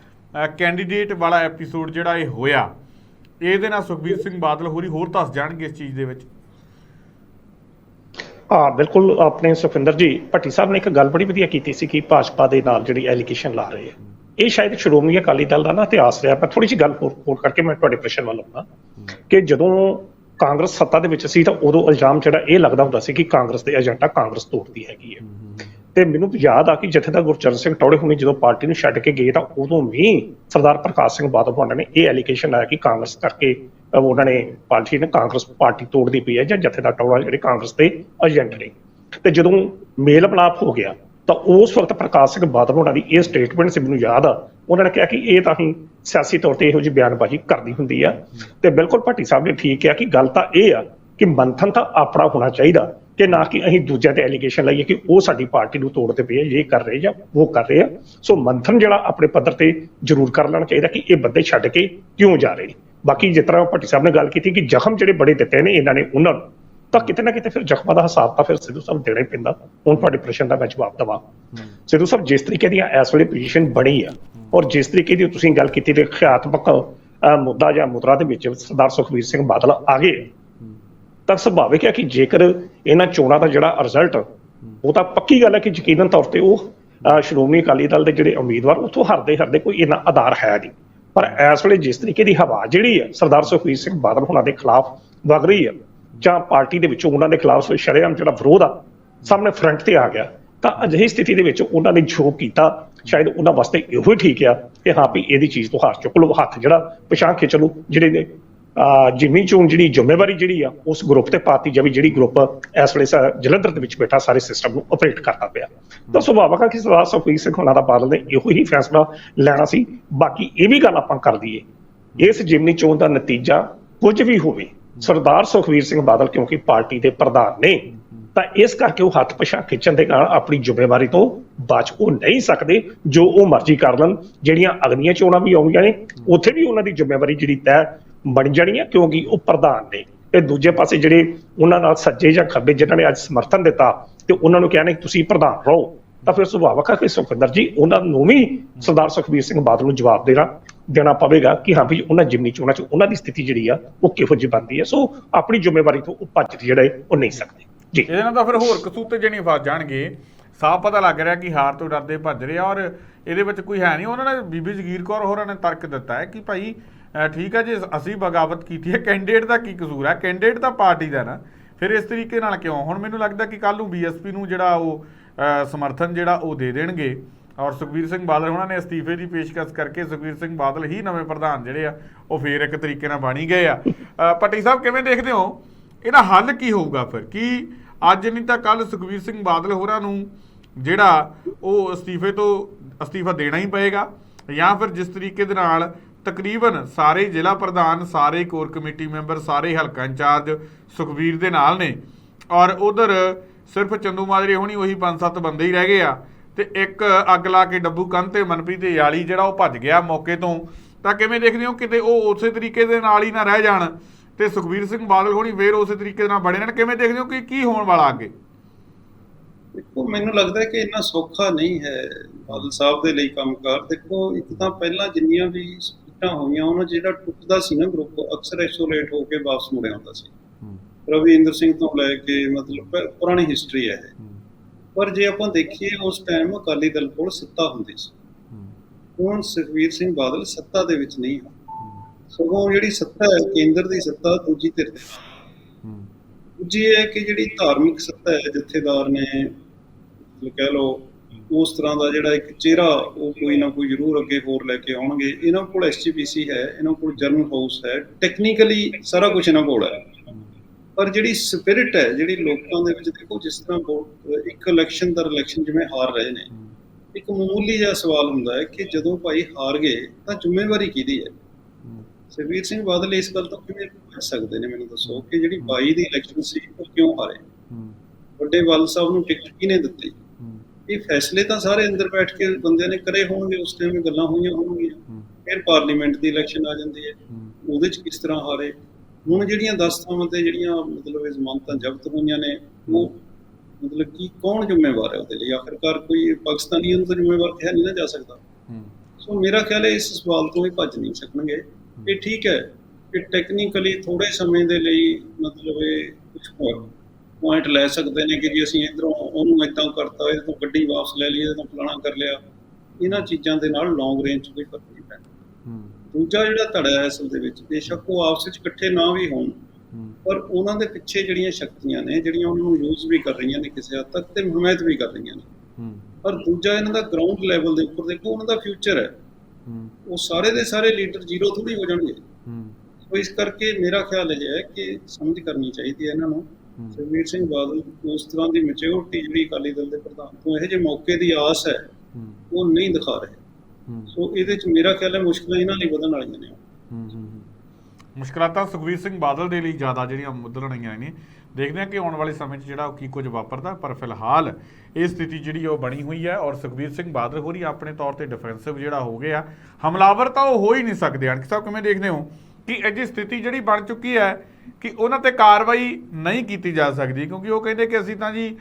ਕੈਂਡੀਡੇਟ ਵਾਲਾ ਐਪੀਸੋਡ ਜਿਹੜਾ ਇਹ ਹੋਇਆ ਇਹਦੇ ਨਾਲ ਸੁਖਵੀਰ ਸਿੰਘ ਬਾਦਲ ਹੋਰੀ ਹੋਰ ਧਸ ਜਾਣਗੇ ਇਸ ਚੀਜ਼ ਦੇ ਵਿੱਚ। ਹਾਂ, ਬਿਲਕੁਲ ਆਪਣੇ ਸੁਖਿੰਦਰ ਜੀ, ਭੱਟੀ ਸਾਹਿਬ ਨੇ ਇੱਕ ਗੱਲ ਬੜੀ ਵਧੀਆ ਕੀਤੀ ਸੀ ਕਿ ਭਾਜਪਾ ਦੇ ਨਾਲ ਜਿਹੜੀ ਐਲੀਗੇਸ਼ਨ ਲਾ ਰਹੇ ਆ। ਇਹ ਸ਼ਾਇਦ ਸ਼੍ਰੋਮਣੀ ਅਕਾਲੀ ਦਲ ਦਾ ਨਾ ਇਤਿਹਾਸ ਰਿਹਾ, ਮੈਂ ਥੋੜੀ ਜਿਹੀ ਗੱਲ ਹੋਰ ਹੋਰ ਕਰਕੇ ਮੈਂ ਤੁਹਾਡੇ ਪ੍ਰਸ਼ਨ ਵੱਲ ਆਉਣਾ ਕਿ ਜਦੋਂ ਕਾਂਗਰਸ ਸੱਤਾ ਦੇ ਵਿੱਚ ਸੀ ਤਾਂ ਉਦੋਂ ਇਲਜ਼ਾਮ ਜਿਹੜਾ ਇਹ ਲੱਗਦਾ ਹੁੰਦਾ ਸੀ ਕਿ ਕਾਂਗਰਸ ਦੇ ਏਜੰਡਾ ਕਾਂਗਰਸ ਤੋੜਦੀ ਹੈਗੀ ਹੈ ਤੇ ਮੈਨੂੰ ਯਾਦ ਆ ਕਿ ਜਥੇਦਾਰ ਗੁਰਚਰਨ ਸਿੰਘ ਟੌੜੇ ਹੁਣੀ ਜਦੋਂ ਪਾਰਟੀ ਨੂੰ ਛੱਡ ਕੇ ਗਏ ਤਾਂ ਉਦੋਂ ਵੀ ਸਰਦਾਰ ਪ੍ਰਕਾਸ਼ ਸਿੰਘ ਬਾਦਲ ਹੋਣਾ ਨੇ ਇਹ ਐਲੀਗੇਸ਼ਨ ਲਾਇਆ ਕਿ ਕਾਂਗਰਸ ਕਰਕੇ ਉਹਨਾਂ ਨੇ ਪਾਰਟੀ ਨੇ ਕਾਂਗਰਸ ਪਾਰਟੀ ਤੋੜਦੀ ਪਈ ਹੈ ਜਾਂ ਜਥੇਦਾਰ ਟੌੜਾ ਜਿਹੜੇ ਕਾਂਗਰਸ ਦੇ ਏਜੰਟ ਨੇ। ਤੇ ਜਦੋਂ ਮੇਲ ਮਿਲਾਪ ਹੋ ਗਿਆ ਤਾਂ ਉਸ ਵਕਤ ਪ੍ਰਕਾਸ਼ ਸਿੰਘ ਬਾਦਲ ਹੋਣਾ ਦੀ ਇਹ ਸਟੇਟਮੈਂਟ ਸੀ, ਮੈਨੂੰ ਯਾਦ ਆ। ਉਹਨਾਂ ਨੇ ਕਿਹਾ ਕਿ ਇਹ ਤਾਂ ਹੀ ਸਿਆਸੀ ਤੌਰ ਤੇ ਇਹੋ ਜਿਹੀ ਬਿਆਨਬਾਜ਼ੀ ਕਰਦੀ ਹੁੰਦੀ ਆ। ਤੇ ਬਿਲਕੁਲ ਭੱਟੀ ਸਾਹਿਬ ਨੇ ਠੀਕ ਕਿਹਾ ਕਿ ਗੱਲ ਤਾਂ ਇਹ ਆ ਕਿ ਮੰਥਨ ਤਾਂ ਆਪਣਾ ਹੋਣਾ ਚਾਹੀਦਾ। ਕਿ ਨਾ ਕਿ ਅਸੀਂ ਦੂਜਿਆਂ ਤੇ ਐਲੀਗੇਸ਼ਨ ਲਾਈਏ ਕਿ ਉਹ ਸਾਡੀ ਪਾਰਟੀ ਨੂੰ ਤੋੜਦੇ ਪਏ ਆ ਇਹ ਕਰ ਰਹੇ ਜਾਂ ਉਹ ਕਰ ਰਹੇ ਆ। ਸੋ ਮੰਥਨ ਜਿਹੜਾ ਆਪਣੇ ਪੱਧਰ ਤੇ ਜ਼ਰੂਰ ਕਰ ਲੈਣਾ ਚਾਹੀਦਾ ਕਿ ਇਹ ਬੰਦੇ ਛੱਡ ਕੇ ਕਿਉਂ ਜਾ ਰਹੇ ਨੇ। ਬਾਕੀ ਜਿਸ ਤਰ੍ਹਾਂ ਭੱਟੀ ਸਾਹਿਬ ਨੇ ਗੱਲ ਕੀਤੀ ਕਿ ਜ਼ਖਮ ਜਿਹੜੇ ਬੜੇ ਦਿੱਤੇ ਨੇ ਇਹਨਾਂ ਨੇ ਉਹਨਾਂ ਨੂੰ ਤਾਂ ਕਿਤੇ ਨਾ ਕਿਤੇ ਫਿਰ ਜ਼ਖਮਾਂ ਦਾ ਹਿਸਾਬ ਤਾਂ ਫਿਰ ਸਿੱਧੂ ਸਾਹਿਬ ਦੇਣਾ ਹੀ ਪੈਂਦਾ। ਹੁਣ ਤੁਹਾਡੇ ਪ੍ਰਸ਼ਨ ਦਾ ਮੈਂ ਜਵਾਬ ਦਵਾਂ। ਸਿੱਧੂ ਸਾਹਿਬ ਜਿਸ ਤਰੀਕੇ ਦੀਆਂ ਇਸ ਵੇਲੇ ਪੋਜੀਸ਼ਨ ਬਣੀ ਆ ਔਰ ਜਿਸ ਤਰੀਕੇ ਦੀ ਤੁਸੀਂ ਗੱਲ ਕੀਤੀ ਤੇ ਖਿਆਤਮਕ ਮੁੱਦਾ ਜਾਂ ਮੁਦਰਾ ਦੇ ਵਿੱਚ ਸਰਦਾਰ ਸੁਖਬੀਰ ਸਿੰਘ ਬਾਦਲ ਆ ਗਏ ਤਾਂ ਸੁਭਾਵਿਕ ਹੈ ਕਿ ਜੇਕਰ ਇਹਨਾਂ ਚੋਣਾਂ ਦਾ ਜਿਹੜਾ ਰਿਜ਼ਲਟ ਉਹ ਤਾਂ ਪੱਕੀ ਗੱਲ ਹੈ ਕਿ ਯਕੀਨਨ ਤੌਰ ਤੇ ਉਹ ਸ਼੍ਰੋਮਣੀ ਅਕਾਲੀ ਦਲ ਦੇ ਜਿਹੜੇ ਉਮੀਦਵਾਰ, ਉੱਥੋਂ ਹਰਦੇ ਹਰਦੇ ਕੋਈ ਇਹਨਾਂ ਆਧਾਰ ਹੈ ਨਹੀਂ। ਪਰ ਇਸ ਵੇਲੇ ਜਿਸ ਤਰੀਕੇ ਦੀ ਹਵਾ ਜਿਹੜੀ ਹੈ, ਸਰਦਾਰ ਸੁਖਬੀਰ ਸਿੰਘ ਬਾਦਲ ਹੁਣਾਂ ਦੇ ਖਿਲਾਫ ਵਗ ਰਹੀ ਹੈ, ਜਾਂ ਪਾਰਟੀ ਦੇ ਵਿੱਚੋਂ ਉਹਨਾਂ ਦੇ ਖਿਲਾਫ ਸ਼ਰੇਆਮ ਜਿਹੜਾ ਵਿਰੋਧ ਆ, ਸਾਹਮਣੇ ਫਰੰਟ ਤੇ ਆ ਗਿਆ, ਤਾਂ ਅਜਿਹੀ ਸਥਿਤੀ ਦੇ ਵਿੱਚ ਉਹਨਾਂ ਨੇ ਜੋ ਕੀਤਾ, ਸ਼ਾਇਦ ਉਹਨਾਂ ਵਾਸਤੇ ਇਹੋ ਹੀ ਠੀਕ ਆ ਕਿ ਹਾਂ ਵੀ ਇਹਦੀ ਚੀਜ਼ ਤੋਂ ਹਾਰ ਚੁੱਕ ਲਓ, ਹੱਥ ਜਿਹੜਾ ਪਛਾਣ ਕੇ ਚਲੋ, ਜਿਹੜੇ ਨੇ ਅਹ ਜਿਮਨੀ ਚੋਣ ਜਿਹੜੀ ਜ਼ਿੰਮੇਵਾਰੀ ਜਿਹੜੀ ਆ, ਉਸ ਗਰੁੱਪ ਤੇ ਪਾਤੀ ਜਾਵੇ, ਜਿਹੜੀ ਗਰੁੱਪ ਇਸ ਵੇਲੇ ਸਾ- ਜਲੰਧਰ ਦੇ ਵਿੱਚ ਬੈਠਾ, ਸਾਰੇ ਸਿਸਟਮ ਨੂੰ ਆਪਰੇਟ ਕਰਦਾ ਪਿਆ। ਤਾਂ ਸੁਭਾਵਕ ਆ ਕਿ ਸਰਦਾਰ ਸੁਖਬੀਰ ਸਿੰਘ ਹੋਣਾ ਦਾ ਬਾਦਲ ਨੇ ਇਹੋ ਹੀ ਫੈਸਲਾ ਲੈਣਾ ਸੀ। ਬਾਕੀ ਇਹ ਵੀ ਗੱਲ ਆਪਾਂ ਕਰ ਲਈਏ, ਇਸ ਜਿਮਨੀ ਚੋਣ ਦਾ ਨਤੀਜਾ ਕੁਝ ਵੀ ਹੋਵੇ, ਸਰਦਾਰ ਸੁਖਬੀਰ ਸਿੰਘ ਬਾਦਲ ਕਿਉਂਕਿ ਪਾਰਟੀ ਦੇ ਪ੍ਰਧਾਨ ਨੇ, ਤਾਂ ਇਸ ਕਰਕੇ ਉਹ ਹੱਥ ਪਿਛਾ ਖਿੱਚਣ ਦੇ ਨਾਲ ਆਪਣੀ ਜ਼ਿੰਮੇਵਾਰੀ ਤੋਂ ਬਚ ਉਹ ਨਹੀਂ ਸਕਦੇ, ਜੋ ਉਹ ਮਰਜ਼ੀ ਕਰ ਲੈਣ। ਜਿਹੜੀਆਂ ਅਗਲੀਆਂ ਚੋਣਾਂ ਵੀ ਆਉਂਦੀਆਂ ਨੇ, ਉੱਥੇ ਵੀ ਉਹਨਾਂ ਦੀ ਜ਼ਿੰਮੇਵਾਰੀ ਜਿਹੜੀ ਤੈਅ ਬਣ ਜਾਣੀ ਹੈ ਕਿਉਂਕਿ ਉਹ ਪ੍ਰਧਾਨ ਨੇ। ਤੇ ਦੂਜੇ ਪਾਸੇ ਜਿਹੜੇ ਉਹਨਾਂ ਨਾਲ ਸੱਜੇ ਜਾਂ ਖੱਬੇ ਜਿਨ੍ਹਾਂ ਨੇ ਅੱਜ ਸਮਰਥਨ ਦਿੱਤਾ ਤੇ ਉਹਨਾਂ ਨੂੰ ਕਿਹਾ ਨੇ, ਤੁਸੀਂ ਪ੍ਰਧਾਨ ਰਹੋ। ਤਾਂ ਫਿਰ ਸੁਭਾਵਕ ਹੈ ਕਿ ਸੁਖਵਿੰਦਰ ਜੀ, ਉਹਨਾਂ ਨੂੰ ਵੀ ਸਰਦਾਰ ਸੁਖਬੀਰ ਸਿੰਘ ਬਾਦਲ ਨੂੰ ਜਵਾਬ ਦੇਣਾ ਦੇਣਾ ਪਵੇਗਾ ਕਿ ਹਾਂ ਵੀ ਉਹਨਾਂ ਜਿਮਨੀ ਚੋਣਾਂ 'ਚ ਉਹਨਾਂ ਦੀ ਸਥਿਤੀ ਜਿਹੜੀ ਆ, ਉਹ ਕਿਹੋ ਜਿਹੀ ਬਣਦੀ ਹੈ ਸੋ ਆਪਣੀ ਜ਼ਿੰਮੇਵਾਰੀ ਤੋਂ ਉਹ ਭੱਜ ਜਿਹੜੇ, ਉਹ ਨਹੀਂ ਸਕਦੇ। ਜੀ। ਇਹਦੇ ਨਾਲ ਤਾਂ ਫਿਰ ਹੋਰ ਕਸੂਤੇ ਜਣੀ ਫਸ ਜਾਣਗੇ, ਸਾਫ਼ ਪਤਾ ਲੱਗ ਰਿਹਾ ਕਿ ਹਾਰ ਤੋਂ ਡਰਦੇ ਭੱਜ ਰਹੇ ਆ ਔਰ ਇਹਦੇ ਵਿੱਚ ਕੋਈ ਹੈ ਨਹੀਂ। ਉਹਨਾਂ ਨੇ ਬੀਬੀ ਜਗੀਰ ਕੌਰ ਹੋਰਾਂ ਨੇ ਤਰਕ ਦਿੱਤਾ ਹੈ ਕਿ ਭਾਈ ਠੀਕ ਹੈ ਜੇ, ਅਸੀਂ ਬਗਾਵਤ ਕੀਤੀ ਹੈ। ਕੈਂਡੀਡੇਟ ਦਾ ਕੀ ਕਸੂਰ ਹੈ ਕੈਂਡੀਡੇਟ ਤਾਂ ਪਾਰਟੀ ਦਾ ਨਾ। ਫਿਰ ਇਸ ਤਰੀਕੇ ਨਾਲ ਕਿਉਂ? ਹੁਣ ਮੈਨੂੰ ਲੱਗਦਾ ਕਿ ਕੱਲ ਨੂੰ ਬੀਐਸਪੀ ਨੂੰ ਜਿਹੜਾ ਉਹ ਸਮਰਥਨ ਜਿਹੜਾ ਉਹ ਦੇ ਦੇਣਗੇ। ਔਰ ਸੁਖਬੀਰ ਸਿੰਘ ਬਾਦਲ, ਉਹਨਾਂ ਨੇ ਅਸਤੀਫੇ ਦੀ ਪੇਸ਼ਕਸ਼ ਕਰਕੇ ਸੁਖਬੀਰ ਸਿੰਘ ਬਾਦਲ ਹੀ ਨਵੇਂ ਪ੍ਰਧਾਨ ਜਿਹੜੇ ਆ, ਉਹ ਫੇਰ ਇੱਕ ਤਰੀਕੇ ਨਾਲ ਬਣੀ ਗਏ ਆ। ਅਹ ਪੱਟੀ ਸਾਹਿਬ, ਕਿਵੇਂ ਦੇਖਦੇ ਹੋ? ਇਹਦਾ ਹੱਲ ਕੀ ਹੋਊਗਾ ਫਿਰ? ਕੀ ਅੱਜ ਨਹੀਂ ਤਾਂ ਕੱਲ ਸੁਖਬੀਰ ਸਿੰਘ ਬਾਦਲ ਹੋਰਾਂ ਨੂੰ ਜਿਹੜਾ ਉਹ ਅਸਤੀਫੇ ਤੋਂ ਅਸਤੀਫਾ ਦੇਣਾ ਹੀ ਪਏਗਾ? ਜਾਂ ਫਿਰ ਜਿਸ ਤਰੀਕੇ ਦੇ ਨਾਲ ਤਕਰੀਬਨ ਸਾਰੇ ਜ਼ਿਲ੍ਹਾ ਪ੍ਰਧਾਨ, ਸਾਰੇ ਕੋਰ ਕਮੇਟੀ ਮੈਂਬਰ, ਸਾਰੇ ਹਲਕਾ ਇੰਚਾਰਜ ਸੁਖਬੀਰ ਦੇ ਨਾਲ ਨੇ। ਔਰ ਉਧਰ ਸਿਰਫ ਚੰਦੂ ਮਾਜਰੇ ਹੋਣੀ, ਉਹੀ ਪੰਜ ਸੱਤ ਬੰਦੇ ਹੀ ਰਹਿ ਗਏ ਆ। ਤੇ ਇੱਕ ਅੱਗ ਲਾ ਕੇ ਡੱਬੂ ਕੰਨ ਤੇ ਮਨਪ੍ਰੀਤ ਤੇ ਯਾਲੀ ਜਿਹੜਾ ਉਹ ਭੱਜ ਗਿਆ ਮੌਕੇ ਤੋਂ। ਤਾਂ ਕਿਵੇਂ ਦੇਖਦੇ ਹੋ ਕਿਤੇ ਉਹ ਉਸੇ ਤਰੀਕੇ ਦੇ ਨਾਲ ਹੀ ਨਾ ਰਹਿ ਜਾਣ ਤੇ ਸੁਖਬੀਰ ਸਿੰਘ ਬਾਦਲ ਹੋਣੀ ਫੇਰ ਉਸੇ ਤਰੀਕੇ ਦੇ ਨਾਲ ਬਣੇ ਰਹਿਣ? ਕਿਵੇਂ ਦੇਖਦੇ ਹੋ ਕਿ ਕੀ ਹੋਣ ਵਾਲਾ ਅੱਗੇ? ਦੇਖੋ, ਮੈਨੂੰ ਲੱਗਦਾ ਹੈ ਕਿ ਇੰਨਾ ਸੌਖਾ ਨਹੀਂ ਹੈ ਬਾਦਲ ਸਾਹਿਬ ਦੇ ਲਈ ਕੰਮਕਾਰ। ਦੇਖੋ, ਇੱਕ ਤਾਂ ਪਹਿਲਾਂ ਜਿੰਨੀਆਂ ਵੀ ਸਪੀਟਾਂ ਹੋਈਆਂ ਉਹਨਾਂ 'ਚ ਜਿਹੜਾ ਟੁੱਟਦਾ ਸੀ ਨਾ ਗਰੁੱਪ ਅਕਸਰ ਐਸੋਲੇਟ ਹੋ ਕੇ ਵਾਪਸ ਮੁੜ ਆਉਂਦਾ ਸੀ। ਰਵਿੰਦਰ ਸਿੰਘ ਤੋਂ ਲੈ ਕੇ ਮਤਲਬ ਪੁਰਾਣੀ ਹਿਸਟਰੀ ਹੈ ਇਹ। ਪਰ ਜੇ ਆਪਾਂ ਦੇਖੀਏ ਉਸ ਟਾਈਮ ਅਕਾਲੀ ਦਲ ਕੋਲ ਸੱਤਾ ਹੁੰਦੀ ਸੀ। ਹੁਣ ਸੁਖਵੀਰ ਸਿੰਘ ਬਾਦਲ ਸੱਤਾ ਦੇ ਵਿੱਚ ਨਹੀਂ ਹੈ। ਸਗੋਂ ਜਿਹੜੀ ਸੱਤਾ ਹੈ ਕੇਂਦਰ ਦੀ ਸੱਤਾ ਦੂਜੀ ਧਿਰ ਦੇ ਦੂਜੀ ਹੈ ਕਿ ਜਿਹੜੀ ਧਾਰਮਿਕ ਸੱਤਾ ਹੈ ਜਥੇਦਾਰ ਨੇ ਕਹਿ ਲਓ ਉਸ ਤਰ੍ਹਾਂ ਦਾ ਜਿਹੜਾ ਇੱਕ ਚਿਹਰਾ ਉਹ ਕੋਈ ਨਾ ਕੋਈ ਜ਼ਰੂਰ ਅੱਗੇ ਹੋਰ ਲੈ ਕੇ ਆਉਣਗੇ। ਇਹਨਾਂ ਕੋਲ ਐਸਜੀਪੀਸੀ ਹੈ, ਇਹਨਾਂ ਕੋਲ ਜਰਨਲ ਹਾਊਸ ਹੈ ਟੈਕਨੀਕਲੀ ਸਾਰਾ ਕੁਝ ਇਹਨਾਂ ਕੋਲ ਹੈ। ਪਰ ਜਿਹੜੀ ਸਪਿਰਿਟ ਹੈ, ਜਿਹੜੀ ਲੋਕਾਂ ਦੇ ਵਿੱਚ ਦੇਖੋ, ਜਿਸ ਤਰ੍ਹਾਂ ਇੱਕ ਇਲੈਕਸ਼ਨ ਦਰ ਇਲੈਕਸ਼ਨ ਜਿਵੇਂ ਹਾਰ ਰਹੇ ਨੇ, ਇੱਕ ਮਾਮੂਲੀ ਜਿਹਾ ਸਵਾਲ ਹੁੰਦਾ ਹੈ ਕਿ ਜਦੋਂ ਭਾਈ ਹਾਰ ਗਏ, ਤਾਂ ਜ਼ਿੰਮੇਵਾਰੀ ਕਿਹਦੀ ਹੈ? ਸੁਖਬੀਰ ਸਿੰਘ ਬਾਦਲ ਇਸ ਗੱਲ ਤੋਂ ਕਿਵੇਂ ਬਚ ਸਕਦੇ ਨੇ, ਮੈਨੂੰ ਦੱਸੋ ਕਿ ਜਿਹੜੀ 22 ਦੀ ਇਲੈਕਸ਼ਨ ਸੀ, ਉਹ ਕਿਉਂ ਹਾਰੇ? ਵੱਡੇ ਵੱਲ ਸਾਹਿਬ ਨੂੰ ਟਿਕਟ ਕਿਹਨੇ ਦਿੱਤੀ? ਇਹ ਫੈਸਲੇ ਤਾਂ ਸਾਰੇ ਅੰਦਰ ਬੈਠ ਕੇ ਬੰਦਿਆਂ ਨੇ ਕਰੇ ਹੋਣਗੇ ਉਸ ਟਾਈਮ ਗੱਲਾਂ ਹੋਈਆਂ ਹੋਣਗੀਆਂ। ਫਿਰ ਪਾਰਲੀਮੈਂਟ ਦੀ ਇਲੈਕਸ਼ਨ ਆ ਜਾਂਦੀ ਹੈ। ਉਹਦੇ ਚ ਕਿਸ ਤਰ੍ਹਾਂ ਹਾਰੇ? ਹੁਣ ਜਿਹੜੀਆਂ 10 ਥਾਵਾਂ ਤੇ ਜਿਹੜੀਆਂ ਮਤਲਬ ਇਹ ਜ਼ਮਾਨਤਾਂ ਜ਼ਬਤ ਹੋਈਆਂ ਨੇ ਉਹ ਮਤਲਬ ਕੀ ਕੌਣ ਜ਼ਿੰਮੇਵਾਰ ਹੈ ਉਹਦੇ ਲਈ? ਆਖਿਰਕਾਰ ਕੋਈ ਪਾਕਿਸਤਾਨੀ ਉਹਨੂੰ ਤਾਂ ਜ਼ਿੰਮੇਵਾਰ ਕਿਹਾ ਨਹੀਂ ਨਾ ਜਾ ਸਕਦਾ। ਸੋ ਮੇਰਾ ਖਿਆਲ ਹੈ ਇਸ ਸਵਾਲ ਤੋਂ ਇਹ ਭੱਜ ਨਹੀਂ ਸਕਣਗੇ। ਇਹ ਠੀਕ ਹੈ ਕਿ ਟੈਕਨੀਕਲੀ ਥੋੜੇ ਸਮੇਂ ਦੇ ਲਈ ਮਤਲਬ ਇਹ ਕੁਝ ਪੁਆਇੰਟ ਲੈ ਸਕਦੇ ਨੇ ਕਿ ਜੀ ਅਸੀਂ ਇਧਰੋਂ ਉਹਨੂੰ ਇਦਾਂ ਕਰਤਾ ਇਹਦੇ ਤੋਂ ਗੱਡੀ ਵਾਪਸ ਲੈ ਲਈ ਇਹਦੇ ਤੋਂ ਫਲਾਣਾ ਕਰ ਲਿਆ। ਇਹਨਾਂ ਚੀਜ਼ਾਂ ਦੇ ਨਾਲ ਲੌਂਗ ਰੇਂਜ 'ਚ ਕੋਈ ਫ਼ਰਕ ਨਹੀਂ ਪੈਂਦਾ। ਦੂਜਾ ਜਿਹੜਾ ਧੜਾ ਹੈ ਅਸਲ ਦੇ ਵਿੱਚ ਬੇਸ਼ੱਕ ਉਹ ਆਪਸ ਵਿੱਚ ਇਕੱਠੇ ਨਾ ਵੀ ਹੋਣ ਪਰ ਉਹਨਾਂ ਦੇ ਪਿੱਛੇ ਜਿਹੜੀਆਂ ਸ਼ਕਤੀਆਂ ਨੇ ਜਿਹੜੀਆਂ ਉਹਨਾਂ ਨੂੰ ਯੂਜ਼ ਵੀ ਕਰ ਰਹੀਆਂ ਨੇ ਕਿਸੇ ਹੱਦ ਤੱਕ ਤੇ ਹਮਾਇਤ ਵੀ ਕਰ ਰਹੀਆਂ ਨੇ। ਪਰ ਦੂਜਾ ਇਹਨਾਂ ਦਾ ਗਰਾਊਂਡ ਲੈਵਲ ਦੇ ਉੱਪਰ ਦੇਖੋ ਉਹਨਾਂ ਦਾ ਫਿਊਚਰ ਹੈ। ਉਹ ਸਾਰੇ ਦੇ ਸਾਰੇ ਲੀਡਰ ਜ਼ੀਰੋ ਥੋੜੀ ਹੋ ਜਾਣਗੇ। ਸੋ ਇਸ ਕਰਕੇ ਮੇਰਾ ਖਿਆਲ ਇਹ ਹੈ ਕਿ ਸਮਝ ਕਰਨੀ ਚਾਹੀਦੀ ਹੈ ਇਹਨਾਂ ਨੂੰ ਸੁਖਬੀਰ ਸਿੰਘ ਬਾਦਲ ਉਸ ਤਰ੍ਹਾਂ ਦੀ ਮੈਚਿਓਰਟੀ ਜਿਹੜੀ ਅਕਾਲੀ ਦਲ ਦੇ ਪ੍ਰਧਾਨ ਤੋਂ ਇਹੋ ਜਿਹੇ ਮੌਕੇ ਦੀ ਆਸ ਹੈ ਉਹ ਨਹੀਂ ਦਿਖਾ ਰਹੇ। ਸੋ ਇਹਦੇ ਚ ਮੇਰਾ ਖਿਆਲ ਹੈ ਮੁਸ਼ਕਲਾਂ ਇਹਨਾਂ ਲਈ ਵਧਣ ਵਾਲੀਆਂ ਨੇ। ਮੁਸ਼ਕਲਾਂ ਤਾਂ ਸੁਖਬੀਰ ਸਿੰਘ ਬਾਦਲ ਦੇ ਲਈ ਜ਼ਿਆਦਾ ਜਿਹੜੀਆਂ ਮੁੱਦਲਣ ਆਈਆਂ ਨੇ। ਦੇਖਦੇ ਹਾਂ ਕਿ ਆਉਣ ਵਾਲੇ ਸਮੇਂ 'ਚ ਜਿਹੜਾ ਉਹ ਕੀ ਕੁਝ ਵਾਪਰਦਾ ਪਰ ਫਿਲਹਾਲ ਇਹ ਸਥਿਤੀ ਜਿਹੜੀ ਉਹ ਬਣੀ ਹੋਈ ਹੈ ਔਰ ਸੁਖਬੀਰ ਸਿੰਘ ਬਾਦਲ ਹੋਰੀ ਆਪਣੇ ਤੌਰ ਤੇ ਡਿਫੈਂਸਿਵ ਜਿਹੜਾ ਹੋ ਗਏ ਆ ਹਮਲਾਵਰ ਤਾਂ ਉਹ ਹੋ ਹੀ ਨਹੀਂ ਸਕਦੇ। ਅਣਖ ਸਾਹਿਬ ਕਿਵੇਂ ਦੇਖਦੇ ਹੋ ਕਿ ਇਹ ਜੀ ਸਥਿਤੀ ਜਿਹੜੀ ਬਣ ਚੁੱਕੀ ਹੈ ਕਿ ਉਹਨਾਂ ਤੇ ਕਾਰਵਾਈ ਨਹੀਂ ਕੀਤੀ ਜਾ ਸਕਦੀ, ਕਿਉਂਕਿ ਉਹ ਕਹਿੰਦੇ ਕਿ ਅਸੀਂ ਤਾਂ ਜੀ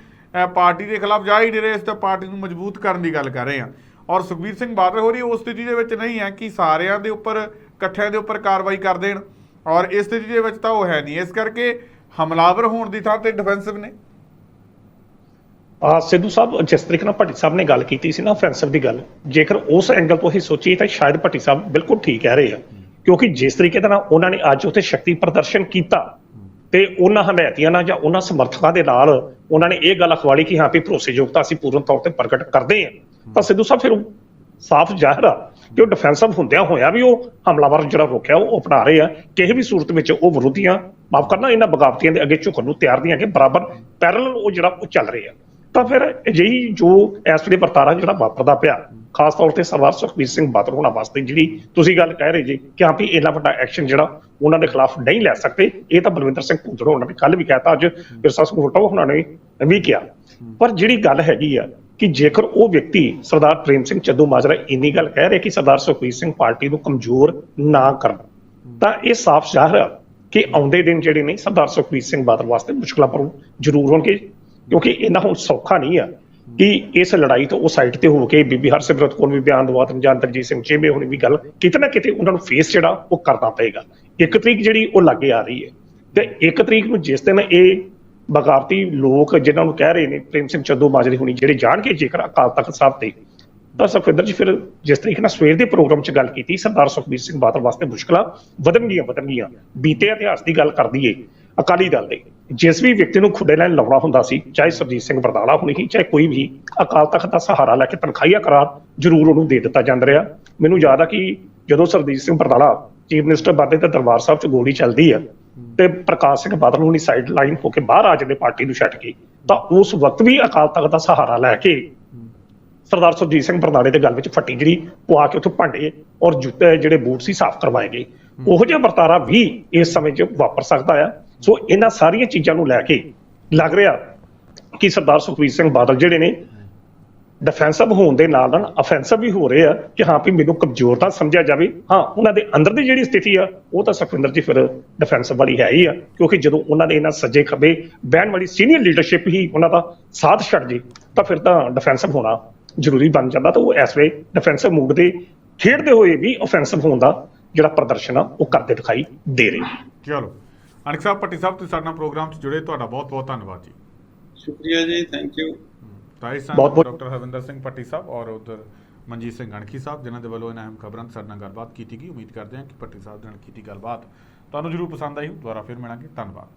ਪਾਰਟੀ ਦੇ ਖਿਲਾਫ ਜਾ ਹੀ ਨਹੀਂ ਰਹੇ, ਇਸ ਤਾਂ ਪਾਰਟੀ ਨੂੰ ਮਜ਼ਬੂਤ ਕਰਨ ਦੀ ਗੱਲ ਕਰ ਰਹੇ ਹਾਂ। ਔਰ ਸੁਖਬੀਰ ਸਿੰਘ ਬਾਦਲ ਹੋਰੀ ਉਸ ਸਥਿਤੀ ਦੇ ਵਿੱਚ ਨਹੀਂ ਹੈ ਕਿ ਸਾਰਿਆਂ ਦੇ ਉੱਪਰ, ਇਕੱਠਿਆਂ ਦੇ ਉੱਪਰ ਕਾਰਵਾਈ ਕਰ ਦੇਣ। ਔਰ ਇਸ ਸਥਿਤੀ ਦੇ ਵਿੱਚ ਤਾਂ ਉਹ ਹੈ ਨਹੀਂ। ਇਸ ਕਰਕੇ ਹਮਲਾਵਰ ਹੋਣ ਦੀ ਥਾਂ ਤੇ ਡਿਫੈਂਸਿਵ ਨੇ। ਆ, ਸਿੱਧੂ ਸਾਹਿਬ, ਜਿਸ ਤਰੀਕੇ ਨਾਲ ਭੱਟੀ ਸਾਹਿਬ ਨੇ ਗੱਲ ਕੀਤੀ ਸੀ ਨਾ, offensive ਦੀ ਗੱਲ, ਜੇਕਰ ਉਸ ਐਂਗਲ ਤੋਂ ਹੀ ਸੋਚੀਏ, ਤਾਂ ਸ਼ਾਇਦ ਭੱਟੀ ਸਾਹਿਬ ਬਿਲਕੁਲ ਠੀਕ ਕਹਿ ਰਹੇ ਆ। ਕਿਉਂਕਿ ਜਿਸ ਤਰੀਕੇ ਦੇ ਨਾਲ ਉਹਨਾਂ ਨੇ ਅੱਜ ਉੱਥੇ ਸ਼ਕਤੀ ਪ੍ਰਦਰਸ਼ਨ ਕੀਤਾ ਤੇ ਉਹਨਾਂ ਹਮਾਇਤੀਆਂ ਨਾਲ ਜਾਂ ਉਹਨਾਂ ਸਮਰਥਕਾਂ ਦੇ ਨਾਲ ਉਹਨਾਂ ਨੇ ਇਹ ਗੱਲ ਅਖਵਾਲੀ ਕਿ ਹਾਂ ਵੀ ਭਰੋਸੇਯੋਗਤਾ ਅਸੀਂ ਪੂਰਨ ਤੌਰ ਤੇ ਪ੍ਰਗਟ ਕਰਦੇ ਹਾਂ। ਤਾਂ ਸਿੱਧੂ ਸਾਹਿਬ ਫਿਰ ਸਾਫ਼ ਜ਼ਾਹਿਰ ਆ ਕਿ ਉਹ ਡਿਫੈਂਸਿਵ ਹੁੰਦਿਆਂ ਹੋਇਆ ਵੀ ਉਹ ਹਮਲਾਵਰ ਜਿਹੜਾ ਰੋਕਿਆ ਉਹ ਅਪਣਾ ਰਹੇ ਆ। ਕਿਸੇ ਵੀ ਸੂਰਤ ਵਿੱਚ ਉਹ ਵਿਰੋਧੀਆਂ, ਮਾਫ ਕਰਨਾ, ਇਹਨਾਂ ਬਗਾਵਤੀਆਂ ਦੇ ਅੱਗੇ ਝੁਕਣ ਨੂੰ ਤਿਆਰ ਦੀਆਂ ਕਿ ਬਰਾਬਰ ਪੈਰਲਲ ਉਹ ਜਿਹੜਾ ਉਹ ਚੱਲ ਰਹੇ ਆ। ਤਾਂ ਫਿਰ ਅਜਿਹੀ ਜੋ ਇਸ ਵੇਲੇ ਵਰਤਾਰਾ ਜਿਹੜਾ ਵਾਪਰਦਾ ਪਿਆ ਖਾਸ ਤੌਰ ਤੇ ਸਰਦਾਰ ਸੁਖਬੀਰ ਸਿੰਘ ਬਾਦਲ ਹੋਣਾ ਵਾਸਤੇ ਜਿਹੜੀ ਤੁਸੀਂ ਗੱਲ ਕਹਿ ਰਹੇ ਜੀ ਕਿ ਹਾਂ ਵੀ ਇੰਨਾ ਵੱਡਾ ਐਕਸ਼ਨ ਜਿਹੜਾ ਉਹਨਾਂ ਦੇ ਖਿਲਾਫ ਨਹੀਂ ਲੈ ਸਕਦੇ, ਇਹ ਤਾਂ ਬਲਵਿੰਦਰ ਸਿੰਘ ਭੁੱਲਰ ਹੋਣਾ ਨੇ ਕੱਲ ਵੀ ਕਹਿਤਾ, ਅੱਜ ਵਿਰਸਾ ਸਿੰਘ ਵਟੋ ਹੋਣਾ ਨੇ ਵੀ ਕਿਹਾ। ਪਰ ਜਿਹੜੀ ਗੱਲ ਹੈਗੀ ਆ ਕਿ ਜੇਕਰ ਉਹ ਵਿਅਕਤੀ ਸਰਦਾਰ ਪ੍ਰੇਮ ਸਿੰਘ ਚੱਦੂ ਮਾਜਰਾ ਇੰਨੀ ਗੱਲ ਕਹਿ ਰਿਹਾ ਕਿ ਸਰਦਾਰ ਸੁਖਬੀਰ ਸਿੰਘ ਪਾਰਟੀ ਨੂੰ ਕਮਜ਼ੋਰ ਨਾ ਕਰਨ, ਤਾਂ ਇਹ ਸਾਫ਼ ਜ਼ਾਹਰ ਆ ਕਿ ਆਉਂਦੇ ਦਿਨ ਜਿਹੜੇ ਨੇ ਸਰਦਾਰ ਸੁਖਬੀਰ ਸਿੰਘ ਬਾਦਲ ਵਾਸਤੇ ਮੁਸ਼ਕਲਾਂ ਪਰ ਜ਼ਰੂਰ ਹੋਣਗੇ ਕਿਉਂਕਿ ਇਹਨਾਂ ਹੁਣ ਸੌਖਾ ਨਹੀਂ ਆ ਕਿ ਇਸ ਲੜਾਈ ਤੋਂ ਉਹ ਸਾਈਡ ਤੇ ਹੋ ਕੇ ਬੀਬੀ ਹਰਸਿਮਰਤ ਕੌਰ ਵੀ ਬਿਆਨ ਦਵਾ ਦੇਣ ਤਰਜੀਤ ਸਿੰਘ ਚੇਬੇ ਹੋਣੀ ਵੀ ਗੱਲ, ਕਿਤੇ ਨਾ ਕਿਤੇ ਉਹਨਾਂ ਨੂੰ ਫੇਸ ਜਿਹੜਾ ਉਹ ਕਰਨਾ ਪਏਗਾ। ਇੱਕ ਤਰੀਕ ਜਿਹੜੀ ਉਹ ਲਾਗੇ ਆ ਰਹੀ ਹੈ। ਤੇ ਇੱਕ ਤਰੀਕ ਨੂੰ ਜਿਸ ਦਿਨ ਇਹ ਬਗਾਵਤੀ ਲੋਕ ਜਿਨ੍ਹਾਂ ਨੂੰ ਕਹਿ ਰਹੇ ਨੇ, ਪ੍ਰੇਮ ਸਿੰਘ ਚੱਦੂ ਮਾਜਰੀ ਹੁਣੀ, ਜਿਹੜੇ ਜਾਣਗੇ ਜੇਕਰ ਅਕਾਲ ਤਖਤ ਸਾਹਿਬ ਤੇ, ਤਾਂ ਸੁਖਵਿੰਦਰ ਜੀ ਫਿਰ ਜਿਸ ਤਰੀਕੇ ਨਾਲ ਸਵੇਰ ਦੇ ਪ੍ਰੋਗਰਾਮ 'ਚ ਗੱਲ ਕੀਤੀ, ਸਰਦਾਰ ਸੁਖਬੀਰ ਸਿੰਘ ਬਾਦਲ ਵਾਸਤੇ ਮੁਸ਼ਕਲਾਂ ਵਧਣਗੀਆਂ ਵਧਣਗੀਆਂ। ਬੀਤੇ ਇਤਿਹਾਸ ਦੀ ਗੱਲ ਕਰਦੀ ਦਈਏ ਅਕਾਲੀ ਦਲ ਦੇ। ਜਿਸ ਵੀ ਵਿਅਕਤੀ ਨੂੰ ਖੁੱਡੇ ਨਾਲ ਲਾਉਣਾ ਹੁੰਦਾ ਸੀ ਚਾਹੇ ਸਰਜੀਤ ਸਿੰਘ ਬਰਦਾਲਾ ਹੋਣੀ ਸੀ ਚਾਹੇ ਕੋਈ ਵੀ ਅਕਾਲ ਤਖਤ ਦਾ ਸਹਾਰਾ ਲੈ ਕੇ ਤਨਖਾਹੀਆ ਕਰਾਰ ਜ਼ਰੂਰ ਉਹਨੂੰ ਦੇ ਦਿੱਤਾ ਜਾਂਦਾ ਰਿਹਾ। ਮੈਨੂੰ ਯਾਦ ਆ ਕਿ ਜਦੋਂ ਸਰਜੀਤ ਸਿੰਘ ਬਰਦਾਲਾ ਚੀਫ ਮਿਨਿਸਟਰ ਬਣਦੇ ਤੇ ਦਰਬਾਰ ਸਾਹਿਬ 'ਚ ਗੋਲੀ ਚੱਲਦੀ ਆ ਤੇ ਪ੍ਰਕਾਸ਼ ਸਿੰਘ ਬਾਦਲ ਹੁਣੀ ਸਾਈਡ ਲਾਈਨ ਹੋ ਕੇ ਬਾਹਰ ਆ ਜਾਂਦੇ ਪਾਰਟੀ ਨੂੰ ਛੱਡ ਕੇ ਤਾਂ ਉਸ ਵਕਤ ਵੀ ਅਕਾਲ ਤਖਤ ਦਾ ਸਹਾਰਾ ਲੈ ਕੇ ਸਰਦਾਰ ਸੁਰਜੀਤ ਸਿੰਘ ਬਰਨਾਲੇ ਦੇ ਗੱਲ ਵਿੱਚ ਫੱਟੀ ਜਿਹੜੀ ਪਵਾ ਕੇ ਉੱਥੇ ਭਾਂਡੇ ਔਰ ਜੁੱਤੇ ਜਿਹੜੇ ਬੂਟ ਸੀ ਸਾਫ਼ ਕਰਵਾਏ ਗਏ। ਉਹੋ ਜਿਹਾ ਵਰਤਾਰਾ ਵੀ ਇਸ ਸਮੇਂ 'ਚ ਵਾਪਰ ਸਕਦਾ ਆ। ਸੋ ਇਹਨਾਂ ਸਾਰੀਆਂ ਚੀਜ਼ਾਂ ਨੂੰ ਲੈ ਕੇ ਲੱਗ ਰਿਹਾ ਕਿ ਸਰਦਾਰ ਸੁਖਬੀਰ ਸਿੰਘ ਬਾਦਲ ਜਿਹੜੇ ਨੇ ਡਿਫੈਂਸਿਵ ਹੋਣ ਦੇ ਨਾਲ ਨਾਲ ਅਫੈਂਸਿਵ ਵੀ ਹੋ ਰਹੇ ਆ ਕਿ ਹਾਂ ਵੀ ਮੈਨੂੰ ਕਮਜ਼ੋਰ ਤਾਂ ਸਮਝਿਆ ਜਾਵੇ। ਹਾਂ, ਉਹਨਾਂ ਦੇ ਅੰਦਰ ਦੀ ਜਿਹੜੀ ਸਥਿਤੀ ਆ, ਉਹ ਤਾਂ ਸੁਖਵਿੰਦਰ ਜੀ ਫਿਰ ਡਿਫੈਂਸਿਵ ਵਾਲੀ ਹੈ ਹੀ ਆ, ਕਿਉਂਕਿ ਜਦੋਂ ਉਹਨਾਂ ਦੇ ਇਹਨਾਂ ਸੱਜੇ ਖੱਬੇ ਬਹਿਣ ਵਾਲੀ ਸੀਨੀਅਰ ਲੀਡਰਸ਼ਿਪ ਹੀ ਉਹਨਾਂ ਦਾ ਸਾਥ ਛੱਡ ਜੇ, ਤਾਂ ਫਿਰ ਤਾਂ ਡਿਫੈਂਸਿਵ ਹੋਣਾ ਜ਼ਰੂਰੀ ਬਣ ਜਾਂਦਾ। ਤਾਂ ਉਹ ਇਸ ਵੇ ਡਿਫੈਂਸਿਵ ਮੂਡ ਦੇ ਖੇਡਦੇ ਹੋਏ ਵੀ ਆਫੈਂਸਿਵ ਹੋਣ ਦਾ ਜਿਹੜਾ ਪ੍ਰਦਰਸ਼ਨ ਆ, ਉਹ ਕਰਦੇ ਦਿਖਾਈ ਦੇ ਰਹੇ ਚਲੋ। ਅਨਿਕ ਸਾਹਿਬ ਪੱਟੀ ਸਾਹਿਬ ਤੁਸੀਂ ਸਾਡੇ ਨਾਲ ਪ੍ਰੋਗਰਾਮ 'ਚ ਜੁੜੇ ਤੁਹਾਡਾ ਬਹੁਤ ਬਹੁਤ ਧੰਨਵਾਦ ਜੀ। ਸ਼ੁਕਰੀਆ ਜੀ ਥੈਂਕ ਯੂ ਤਾਂ ਇਸ ਬਹੁਤ ਬਹੁਤ- ਡਾਕਟਰ ਹਰਵਿੰਦਰ ਸਿੰਘ ਪੱਟੀ ਸਾਹਿਬ ਔਰ ਉਧਰ ਮਨਜੀਤ ਸਿੰਘ ਅਣਖੀ ਸਾਹਿਬ ਜਿਨ੍ਹਾਂ ਦੇ ਵੱਲੋਂ ਇਹਨਾਂ ਅਹਿਮ ਖਬਰਾਂ ਸਾਡੇ ਨਾਲ ਗੱਲਬਾਤ ਕੀਤੀ ਗਈ। ਉਮੀਦ ਕਰਦੇ ਹਾਂ ਕਿ ਪੱਟੀ ਸਾਹਿਬ ਦੇ ਨਾਲ ਕੀਤੀ ਗੱਲਬਾਤ ਤੁਹਾਨੂੰ ਜ਼ਰੂਰ ਪਸੰਦ ਆਈ ਹੋ ਦੁਬਾਰਾ ਫਿਰ ਮਿਲਾਂਗੇ। ਧੰਨਵਾਦ।